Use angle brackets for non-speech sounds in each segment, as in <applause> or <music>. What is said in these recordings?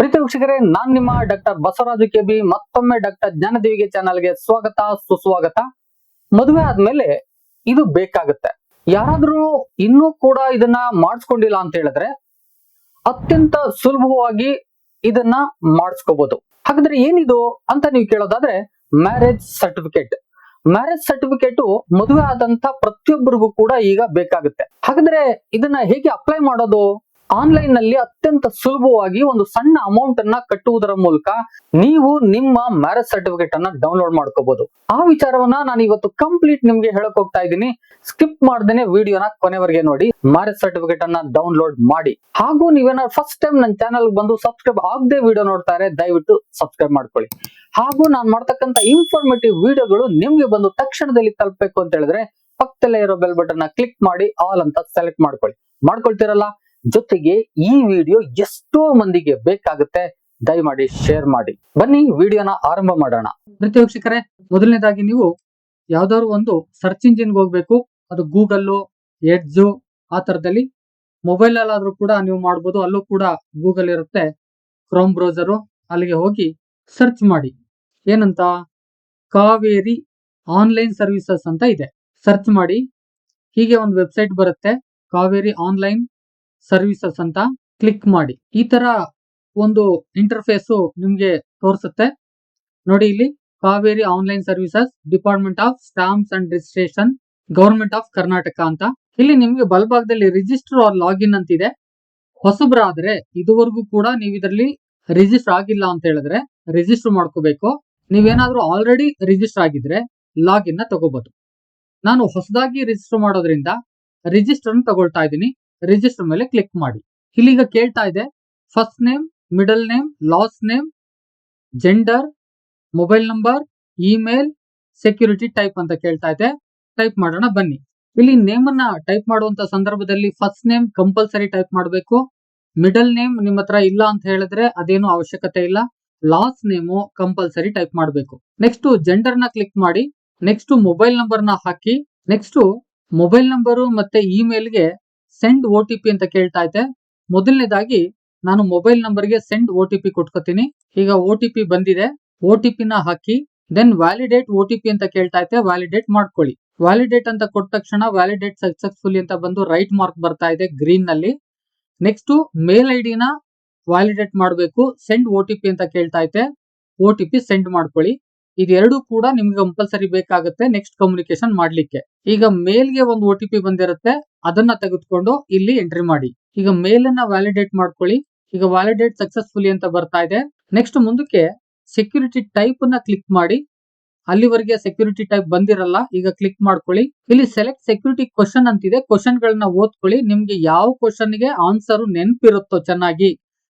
ಪ್ರೀತಿ ವೀಕ್ಷಕರೇ, ನಾನ್ ನಿಮ್ಮ ಡಾಕ್ಟರ್ ಬಸವರಾಜು ಕೆಬಿ, ಮತ್ತೊಮ್ಮೆ ಡಾಕ್ಟರ್ ಜ್ಞಾನದೇವಿಗೆ ಚಾನಲ್ಗೆ ಸ್ವಾಗತ, ಸುಸ್ವಾಗತ. ಮದುವೆ ಆದ್ಮೇಲೆ ಇದು ಬೇಕಾಗುತ್ತೆ. ಯಾರಾದ್ರೂ ಇನ್ನೂ ಕೂಡ ಇದನ್ನ ಮಾಡಿಸ್ಕೊಂಡಿಲ್ಲ ಅಂತ ಹೇಳಿದ್ರೆ ಅತ್ಯಂತ ಸುಲಭವಾಗಿ ಇದನ್ನ ಮಾಡಿಸ್ಕೋಬಹುದು ಹಾಗಾದ್ರೆ ಏನಿದು ಅಂತ ನೀವು ಕೇಳೋದಾದ್ರೆ, ಮ್ಯಾರೇಜ್ ಸರ್ಟಿಫಿಕೇಟ್. ಮ್ಯಾರೇಜ್ ಸರ್ಟಿಫಿಕೇಟ್ ಮದುವೆ ಆದಂತ ಪ್ರತಿಯೊಬ್ಬರಿಗೂ ಕೂಡ ಈಗ ಬೇಕಾಗುತ್ತೆ. ಹಾಗಾದ್ರೆ ಇದನ್ನ ಹೇಗೆ ಅಪ್ಲೈ ಮಾಡೋದು? ಆನ್ಲೈನ್ನಲ್ಲಿ ಅತ್ಯಂತ ಸುಲಭವಾಗಿ ಒಂದು ಸಣ್ಣ ಅಮೌಂಟ್ ಅನ್ನ ಕಟ್ಟುವುದರ ಮೂಲಕ ನೀವು ನಿಮ್ಮ ಮ್ಯಾರೇಜ್ ಸರ್ಟಿಫಿಕೇಟ್ ಅನ್ನ ಡೌನ್ಲೋಡ್ ಮಾಡ್ಕೋಬಹುದು ಆ ವಿಚಾರವನ್ನ ನಾನು ಇವತ್ತು ಕಂಪ್ಲೀಟ್ ನಿಮ್ಗೆ ಹೇಳಕ್ ಹೋಗ್ತಾ ಇದ್ದೀನಿ. ಸ್ಕಿಪ್ ಮಾಡ್ದೇನೆ ವಿಡಿಯೋನ ಕೊನೆವರೆಗೆ ನೋಡಿ. ಮ್ಯಾರೇಜ್ ಸರ್ಟಿಫಿಕೇಟ್ ಅನ್ನ ಡೌನ್ಲೋಡ್ ಮಾಡಿ. ಹಾಗೂ ನೀವೇನಾದ್ರು ಫಸ್ಟ್ ಟೈಮ್ ನನ್ನ ಚಾನಲ್ ಬಂದು ಸಬ್ಸ್ಕ್ರೈಬ್ ಆಗದೆ ವಿಡಿಯೋ ನೋಡ್ತಾರೆ, ದಯವಿಟ್ಟು ಸಬ್ಸ್ಕ್ರೈಬ್ ಮಾಡ್ಕೊಳ್ಳಿ. ಹಾಗೂ ನಾನು ಮಾಡ್ತಕ್ಕಂತ ಇನ್ಫಾರ್ಮೇಟಿವ್ ವಿಡಿಯೋಗಳು ನಿಮ್ಗೆ ಬಂದು ತಕ್ಷಣದಲ್ಲಿ ತಲುಪಬೇಕು ಅಂತ ಹೇಳಿದ್ರೆ ಪಕ್ಕದಲ್ಲೇ ಇರೋ ಬೆಲ್ ಬಟನ್ ಕ್ಲಿಕ್ ಮಾಡಿ ಆಲ್ ಅಂತ ಸೆಲೆಕ್ಟ್ ಮಾಡ್ಕೊಳ್ಳಿ. ಮಾಡ್ಕೊಳ್ತಿರಲ್ಲ? ಜೊತೆಗೆ ಈ ವಿಡಿಯೋ ಎಷ್ಟೋ ಮಂದಿಗೆ ಬೇಕಾಗುತ್ತೆ, ದಯಮಾಡಿ ಶೇರ್ ಮಾಡಿ. ಬನ್ನಿ, ವಿಡಿಯೋನ ಆರಂಭ ಮಾಡೋಣ. ಪ್ರತಿ ವೀಕ್ಷಕರೇ, ಮೊದಲನೇದಾಗಿ ನೀವು ಯಾವ್ದಾದ್ರು ಒಂದು ಸರ್ಚ್ ಇಂಜಿನ್ಗೆ ಹೋಗ್ಬೇಕು. ಅದು ಗೂಗಲ್ಲು ಎಡ್ಜು ಆ ತರದಲ್ಲಿ ಮೊಬೈಲ್ ಅಲ್ಲಾದ್ರೂ ಕೂಡ ನೀವು ಮಾಡ್ಬೋದು. ಅಲ್ಲೂ ಕೂಡ ಗೂಗಲ್ ಇರುತ್ತೆ. ಕ್ರೋಮ್ ಬ್ರೌಸರು ಅಲ್ಲಿಗೆ ಹೋಗಿ ಸರ್ಚ್ ಮಾಡಿ. ಏನಂತ? ಕಾವೇರಿ ಆನ್ಲೈನ್ ಸರ್ವಿಸಸ್ ಅಂತ ಇದೆ. ಸರ್ಚ್ ಮಾಡಿ. ಹೀಗೆ ಒಂದು ವೆಬ್ಸೈಟ್ ಬರುತ್ತೆ. ಕಾವೇರಿ ಆನ್ಲೈನ್ ಸರ್ವಿಸಸ್ ಅಂತ ಕ್ಲಿಕ್ ಮಾಡಿ. ಈ ತರ ಒಂದು ಇಂಟರ್ಫೇಸು ನಿಮ್ಗೆ ತೋರಿಸುತ್ತೆ. ನೋಡಿ ಇಲ್ಲಿ Kaveri online services department of stamps and registration government of Karnataka ಅಂತ. ಇಲ್ಲಿ ನಿಮ್ಗೆ ಬಲಭಾಗದಲ್ಲಿ ರಿಜಿಸ್ಟರ್ ಆರ್ ಲಾಗಿನ್ ಅಂತಿದೆ. ಹೊಸಬ್ರಾದ್ರೆ ಇದುವರೆಗೂ ಕೂಡ ನೀವು ಇದರಲ್ಲಿ ರಿಜಿಸ್ಟರ್ ಆಗಿಲ್ಲ ಅಂತ ಹೇಳಿದ್ರೆ ರಿಜಿಸ್ಟರ್ ಮಾಡ್ಕೋಬೇಕು. ನೀವೇನಾದ್ರೂ ಆಲ್ರೆಡಿ ರಿಜಿಸ್ಟರ್ ಆಗಿದ್ರೆ ಲಾಗಿನ್ನ ತಗೋಬಹುದು ನಾನು ಹೊಸದಾಗಿ ರಿಜಿಸ್ಟರ್ ಮಾಡೋದ್ರಿಂದ ರಿಜಿಸ್ಟರ್ ತಗೊಳ್ತಾ ಇದ್ದೀನಿ. ರಿಜಿಸ್ಟರ್ ಮೇಲೆ ಕ್ಲಿಕ್ ಮಾಡಿ. ಇಲ್ಲಿಗ ಕೇಳ್ತಾ ಇದೆ first name middle name last name gender mobile number email security type ಅಂತ ಕೇಳ್ತಾ ಇದೆ. ಟೈಪ್ ಮಾಡೋಣ ಬನ್ನಿ. ಇಲ್ಲಿ ನೇಮ್ ಅನ್ನ ಟೈಪ್ ಮಾಡುವಂತ ಸಂದರ್ಭದಲ್ಲಿ ಫಸ್ಟ್ ನೇಮ್ ಕಂಪಲ್ಸರಿ ಟೈಪ್ ಮಾಡಬೇಕು. ಮಿಡಲ್ ನೇಮ್ ನಿಮ್ಮ ಹತ್ರ ಇಲ್ಲ ಅಂತ ಹೇಳಿದ್ರೆ ಅದೇನು ಅವಶ್ಯಕತೆ ಇಲ್ಲ. ಲಾಸ್ಟ್ ನೇಮು ಕಂಪಲ್ಸರಿ ಟೈಪ್ ಮಾಡಬೇಕು. ನೆಕ್ಸ್ಟ್ ಜೆಂಡರ್ನ ಕ್ಲಿಕ್ ಮಾಡಿ ನೆಕ್ಸ್ಟ್ ಮೊಬೈಲ್ ನಂಬರ್ನ ಹಾಕಿ ನೆಕ್ಸ್ಟ್ ಮೊಬೈಲ್ ನಂಬರು ಮತ್ತೆ ಇಮೇಲ್ಗೆ ಸೆಂಡ್ ಪಿ ಅಂತ ಕೇಳ್ತಾ ಇದೆ ಮೊದಲನೇದಾಗಿ ನಾನು ಮೊಬೈಲ್ ನಂಬರ್ಗೆ ಸೆಂಡ್ ಒ ಟಿ ಪಿ ಕೊಟ್ಕೋತೀನಿ. ಈಗ ಒ ಟಿ ಪಿ ಬಂದಿದೆ. ಒ ಟಿ ಪಿ ನ ಹಾಕಿ then validate O T P ಅಂತ ಕೇಳ್ತಾ ಇದೆ ವ್ಯಾಲಿಡೇಟ್ ಮಾಡ್ಕೊಳ್ಳಿ. ವ್ಯಾಲಿಡೇಟ್ ಅಂತ ಕೊಟ್ಟ ತಕ್ಷಣ ವ್ಯಾಲಿಡೇಟ್ ಸಕ್ಸಸ್ಫುಲ್ ಅಂತ ಬಂದು ರೈಟ್ ಮಾರ್ಕ್ ಬರ್ತಾ ಇದೆ ಗ್ರೀನ್ನಲ್ಲಿ. ನೆಕ್ಸ್ಟ್ ಮೇಲ್ ಐ ಡಿನ ವ್ಯಾಲಿಡೇಟ್ ಮಾಡಬೇಕು. ಸೆಂಡ್ ಪಿ ಅಂತ ಕೇಳ್ತಾ ಇದೆ ಪಿ ಸೆಂಡ್ ಮಾಡ್ಕೊಳ್ಳಿ. ಇದೆರಡು ಕೂಡ ನಿಮ್ಗೆ ಕಂಪಲ್ಸರಿ ಬೇಕಾಗುತ್ತೆ ನೆಕ್ಸ್ಟ್ ಕಮ್ಯುನಿಕೇಶನ್ ಮಾಡ್ಲಿಕ್ಕೆ. ಈಗ ಮೇಲ್ಗೆ ಒಂದು ಒ ಟಿ ಪಿ ಬಂದಿರುತ್ತೆ, ಅದನ್ನ ತೆಗೆದುಕೊಂಡು ಇಲ್ಲಿ ಎಂಟ್ರಿ ಮಾಡಿ. ಈಗ ಮೇಲ್ ಅನ್ನ ವ್ಯಾಲಿಡೇಟ್ ಮಾಡ್ಕೊಳ್ಳಿ. ಈಗ ವ್ಯಾಲಿಡೇಟ್ ಸಕ್ಸಸ್ಫುಲಿ ಅಂತ ಬರ್ತಾ ಇದೆ. ನೆಕ್ಸ್ಟ್ ಮುಂದಕ್ಕೆ ಸೆಕ್ಯೂರಿಟಿ ಟೈಪ್ನ ಕ್ಲಿಕ್ ಮಾಡಿ. ಅಲ್ಲಿವರೆಗೆ ಸೆಕ್ಯೂರಿಟಿ ಟೈಪ್ ಬಂದಿರಲ್ಲ, ಈಗ ಕ್ಲಿಕ್ ಮಾಡ್ಕೊಳ್ಳಿ. ಇಲ್ಲಿ ಸೆಲೆಕ್ಟ್ ಸೆಕ್ಯೂರಿಟಿ ಕ್ವಶನ್ ಅಂತಿದೆ. ಕ್ವಶನ್ ಗಳನ್ನ ಓದ್ಕೊಳ್ಳಿ. ನಿಮ್ಗೆ ಯಾವ ಕ್ವಶನ್ಗೆ ಆನ್ಸರ್ ನೆನಪಿರುತ್ತೋ, ಚೆನ್ನಾಗಿ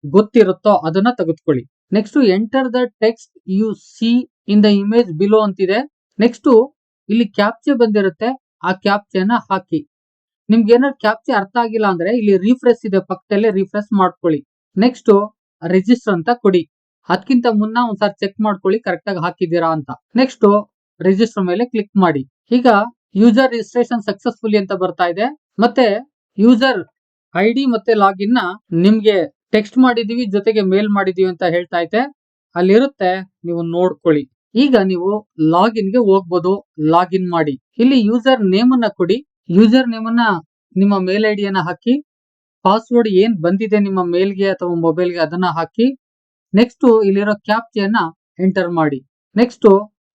ಗೊತ್ತಿರುತ್ತೋ ಅದನ್ನ ತೆಗೆದುಕೊಳ್ಳಿ. Next enter the text you see in the image below ಅಂತಿದೆ. ನೆಕ್ಸ್ಟ್ ಇಲ್ಲಿ ಕ್ಯಾಪ್ಚೆ ಬಂದಿರುತ್ತೆ. ಆ ಕ್ಯಾಪ್ಚೆನ ಹಾಕಿ. ನಿಮ್ಗೆ ಏನಾದ್ರು ಕ್ಯಾಪ್ಚೆ ಅರ್ಥ ಆಗಿಲ್ಲ ಅಂದ್ರೆ ಇಲ್ಲಿ ರಿಫ್ರೆಶ್ ಇದೆ ಪಕ್ಕದಲ್ಲೇ ರಿಫ್ರೆಶ್ ಮಾಡ್ಕೊಳ್ಳಿ. ನೆಕ್ಸ್ಟ್ ರಿಜಿಸ್ಟರ್ ಅಂತ ಕೊಡಿ. ಅದಕ್ಕಿಂತ ಮುನ್ನ ಒಂದ್ಸಾರಿ ಚೆಕ್ ಮಾಡ್ಕೊಳ್ಳಿ ಕರೆಕ್ಟ್ ಆಗಿ ಹಾಕಿದ್ದೀರಾ ಅಂತ. ನೆಕ್ಸ್ಟ್ ರಿಜಿಸ್ಟರ್ ಮೇಲೆ ಕ್ಲಿಕ್ ಮಾಡಿ. ಈಗ ಯೂಸರ್ ರಿಜಿಸ್ಟ್ರೇಷನ್ ಸಕ್ಸಸ್ಫುಲಿ ಅಂತ ಬರ್ತಾ ಇದೆ. ಮತ್ತೆ ಯೂಸರ್ ಐ ಡಿ ಮತ್ತೆ ಲಾಗಿನ್ನ ನಿಮ್ಗೆ ಟೆಕ್ಸ್ಟ್ ಮಾಡಿದೀವಿ, ಜೊತೆಗೆ ಮೇಲ್ ಮಾಡಿದೀವಿ ಅಂತ ಹೇಳ್ತಾ ಇದೆ. ಅಲ್ಲಿರುತ್ತೆ, ನೀವು ನೋಡ್ಕೊಳ್ಳಿ. ಈಗ ನೀವು ಲಾಗಿನ್ಗೆ ಹೋಗ್ಬೋದು ಲಾಗಿನ್ ಮಾಡಿ. ಇಲ್ಲಿ ಯೂಸರ್ ನೇಮ್ ಅನ್ನ ಕೊಡಿ. ಯೂಸರ್ ನೇಮ್ ಅನ್ನ ನಿಮ್ಮ ಮೇಲ್ ಐ ಡಿಯನ್ನ ಹಾಕಿ. ಪಾಸ್ವರ್ಡ್ ಏನ್ ಬಂದಿದೆ ನಿಮ್ಮ ಮೇಲ್ಗೆ ಅಥವಾ ಮೊಬೈಲ್ಗೆ ಅದನ್ನ ಹಾಕಿ. ನೆಕ್ಸ್ಟ್ ಇಲ್ಲಿರೋ ಕ್ಯಾಪ್ಚೆಯನ್ನ ಎಂಟರ್ ಮಾಡಿ. ನೆಕ್ಸ್ಟ್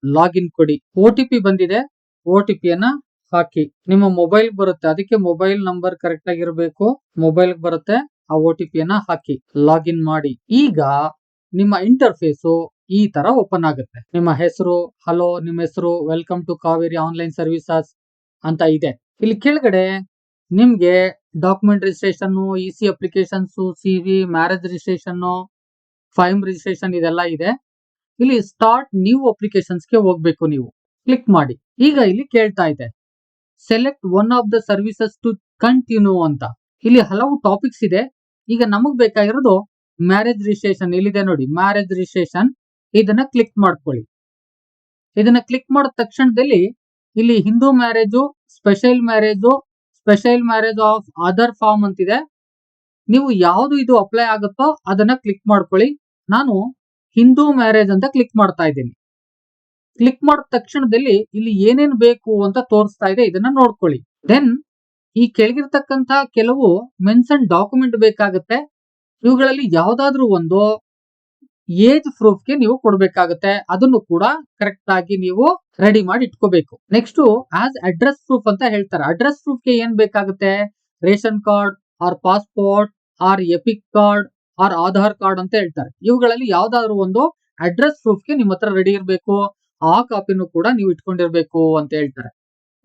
ಲಾಗಿನ್ ಕೊಡಿ. ಒ ಟಿ ಪಿ ಬಂದಿದೆ. ಒ ಟಿ ಪಿಯನ್ನ ಹಾಕಿ. ನಿಮ್ಮ ಮೊಬೈಲ್ ಬರುತ್ತೆ. ಅದಕ್ಕೆ ಮೊಬೈಲ್ ನಂಬರ್ ಕರೆಕ್ಟ್ ಆಗಿರಬೇಕು ಮೊಬೈಲ್ ಬರುತ್ತೆ. ಆ ಒ ಟಿ ಪಿಯನ್ನ ಹಾಕಿ. ಲಾಗಿನ್ ಮಾಡಿ. ಈಗ ನಿಮ್ಮ ಇಂಟರ್ಫೇಸು ಈ ತರ ಓಪನ್ ಆಗುತ್ತೆ. ನಿಮ್ಮ ಹೆಸರು ಹಲೋ ನಿಮ್ಮ ಹೆಸರು welcome to Kaveri online services ಅಂತ ಇದೆ. ಇಲ್ಲಿ ಕೆಳಗಡೆ ನಿಮ್ಗೆ document registration E C applications C V marriage registration firm registration ಇದೆಲ್ಲ ಇದೆ. ಇಲ್ಲಿ ಸ್ಟಾರ್ಟ್ ನ್ಯೂ ಅಪ್ಲಿಕೇಶನ್ಸ್ಗೆ ಹೋಗ್ಬೇಕು ನೀವು. ಕ್ಲಿಕ್ ಮಾಡಿ. ಈಗ ಇಲ್ಲಿ ಕೇಳ್ತಾ ಇದೆ. Select one of the services to continue ಅಂತ. ಇಲ್ಲಿ ಹಲವು ಟಾಪಿಕ್ಸ್ ಇದೆ. ಈಗ ನಮಗ್ ಬೇಕಾಗಿರೋದು ಮ್ಯಾರೇಜ್ ರಿಜಿಸ್ಟ್ರೇಷನ್ ಇಲ್ಲಿದೆ ನೋಡಿ. ಮ್ಯಾರೇಜ್ ರಿಜಿಸ್ಟ್ರೇಷನ್ ಇದನ್ನ ಕ್ಲಿಕ್ ಮಾಡ್ಕೊಳ್ಳಿ. ಇದನ್ನ ಕ್ಲಿಕ್ ಮಾಡಿದ ತಕ್ಷಣದಲ್ಲಿ ಇಲ್ಲಿ Hindu marriage special marriage special marriage of other form ಅಂತಿದೆ. ನೀವು ಯಾವುದು ಇದು ಅಪ್ಲೈ ಆಗುತ್ತೋ ಅದನ್ನ ಕ್ಲಿಕ್ ಮಾಡ್ಕೊಳ್ಳಿ. ನಾನು ಹಿಂದೂ ಮ್ಯಾರೇಜ್ ಅಂತ ಕ್ಲಿಕ್ ಮಾಡ್ತಾ ಇದ್ದೀನಿ. ಕ್ಲಿಕ್ ಮಾಡಿದ ತಕ್ಷಣದಲ್ಲಿ ಇಲ್ಲಿ ಏನೇನ್ ಬೇಕು ಅಂತ ತೋರಿಸ್ತಾ ಇದೆ, ಇದನ್ನ ನೋಡ್ಕೊಳ್ಳಿ. ದೆನ್ ಈ ಕೆಳಗಿರ್ತಕ್ಕಂತಹ ಕೆಲವು ಮೆನ್ಷನ್ ಡಾಕ್ಯುಮೆಂಟ್ ಬೇಕಾಗುತ್ತೆ. ಇವುಗಳಲ್ಲಿ ಯಾವ್ದಾದ್ರು ಒಂದು ಏಜ್ ಪ್ರೂಫ್ಗೆ ನೀವು ಕೊಡಬೇಕಾಗುತ್ತೆ. ಅದನ್ನು ಕೂಡ ಕರೆಕ್ಟ್ ಆಗಿ ನೀವು ರೆಡಿ ಮಾಡಿ ಇಟ್ಕೋಬೇಕು. ನೆಕ್ಸ್ಟ್ ಆಸ್ ಅಡ್ರೆಸ್ ಪ್ರೂಫ್ ಅಂತ ಹೇಳ್ತಾರೆ. ಅಡ್ರೆಸ್ ಪ್ರೂಫ್ಗೆ ಏನ್ ಬೇಕಾಗುತ್ತೆ? Ration card or passport or EPIC card or Aadhaar card ಅಂತ ಹೇಳ್ತಾರೆ. ಇವುಗಳಲ್ಲಿ ಯಾವ್ದಾದ್ರು ಒಂದು ಅಡ್ರೆಸ್ ಪ್ರೂಫ್ಗೆ ನಿಮ್ಮ ಹತ್ರ ರೆಡಿ ಇರಬೇಕು. ಆ ಕಾಪಿನೂ ಕೂಡ ನೀವು ಇಟ್ಕೊಂಡಿರ್ಬೇಕು ಅಂತ ಹೇಳ್ತಾರೆ.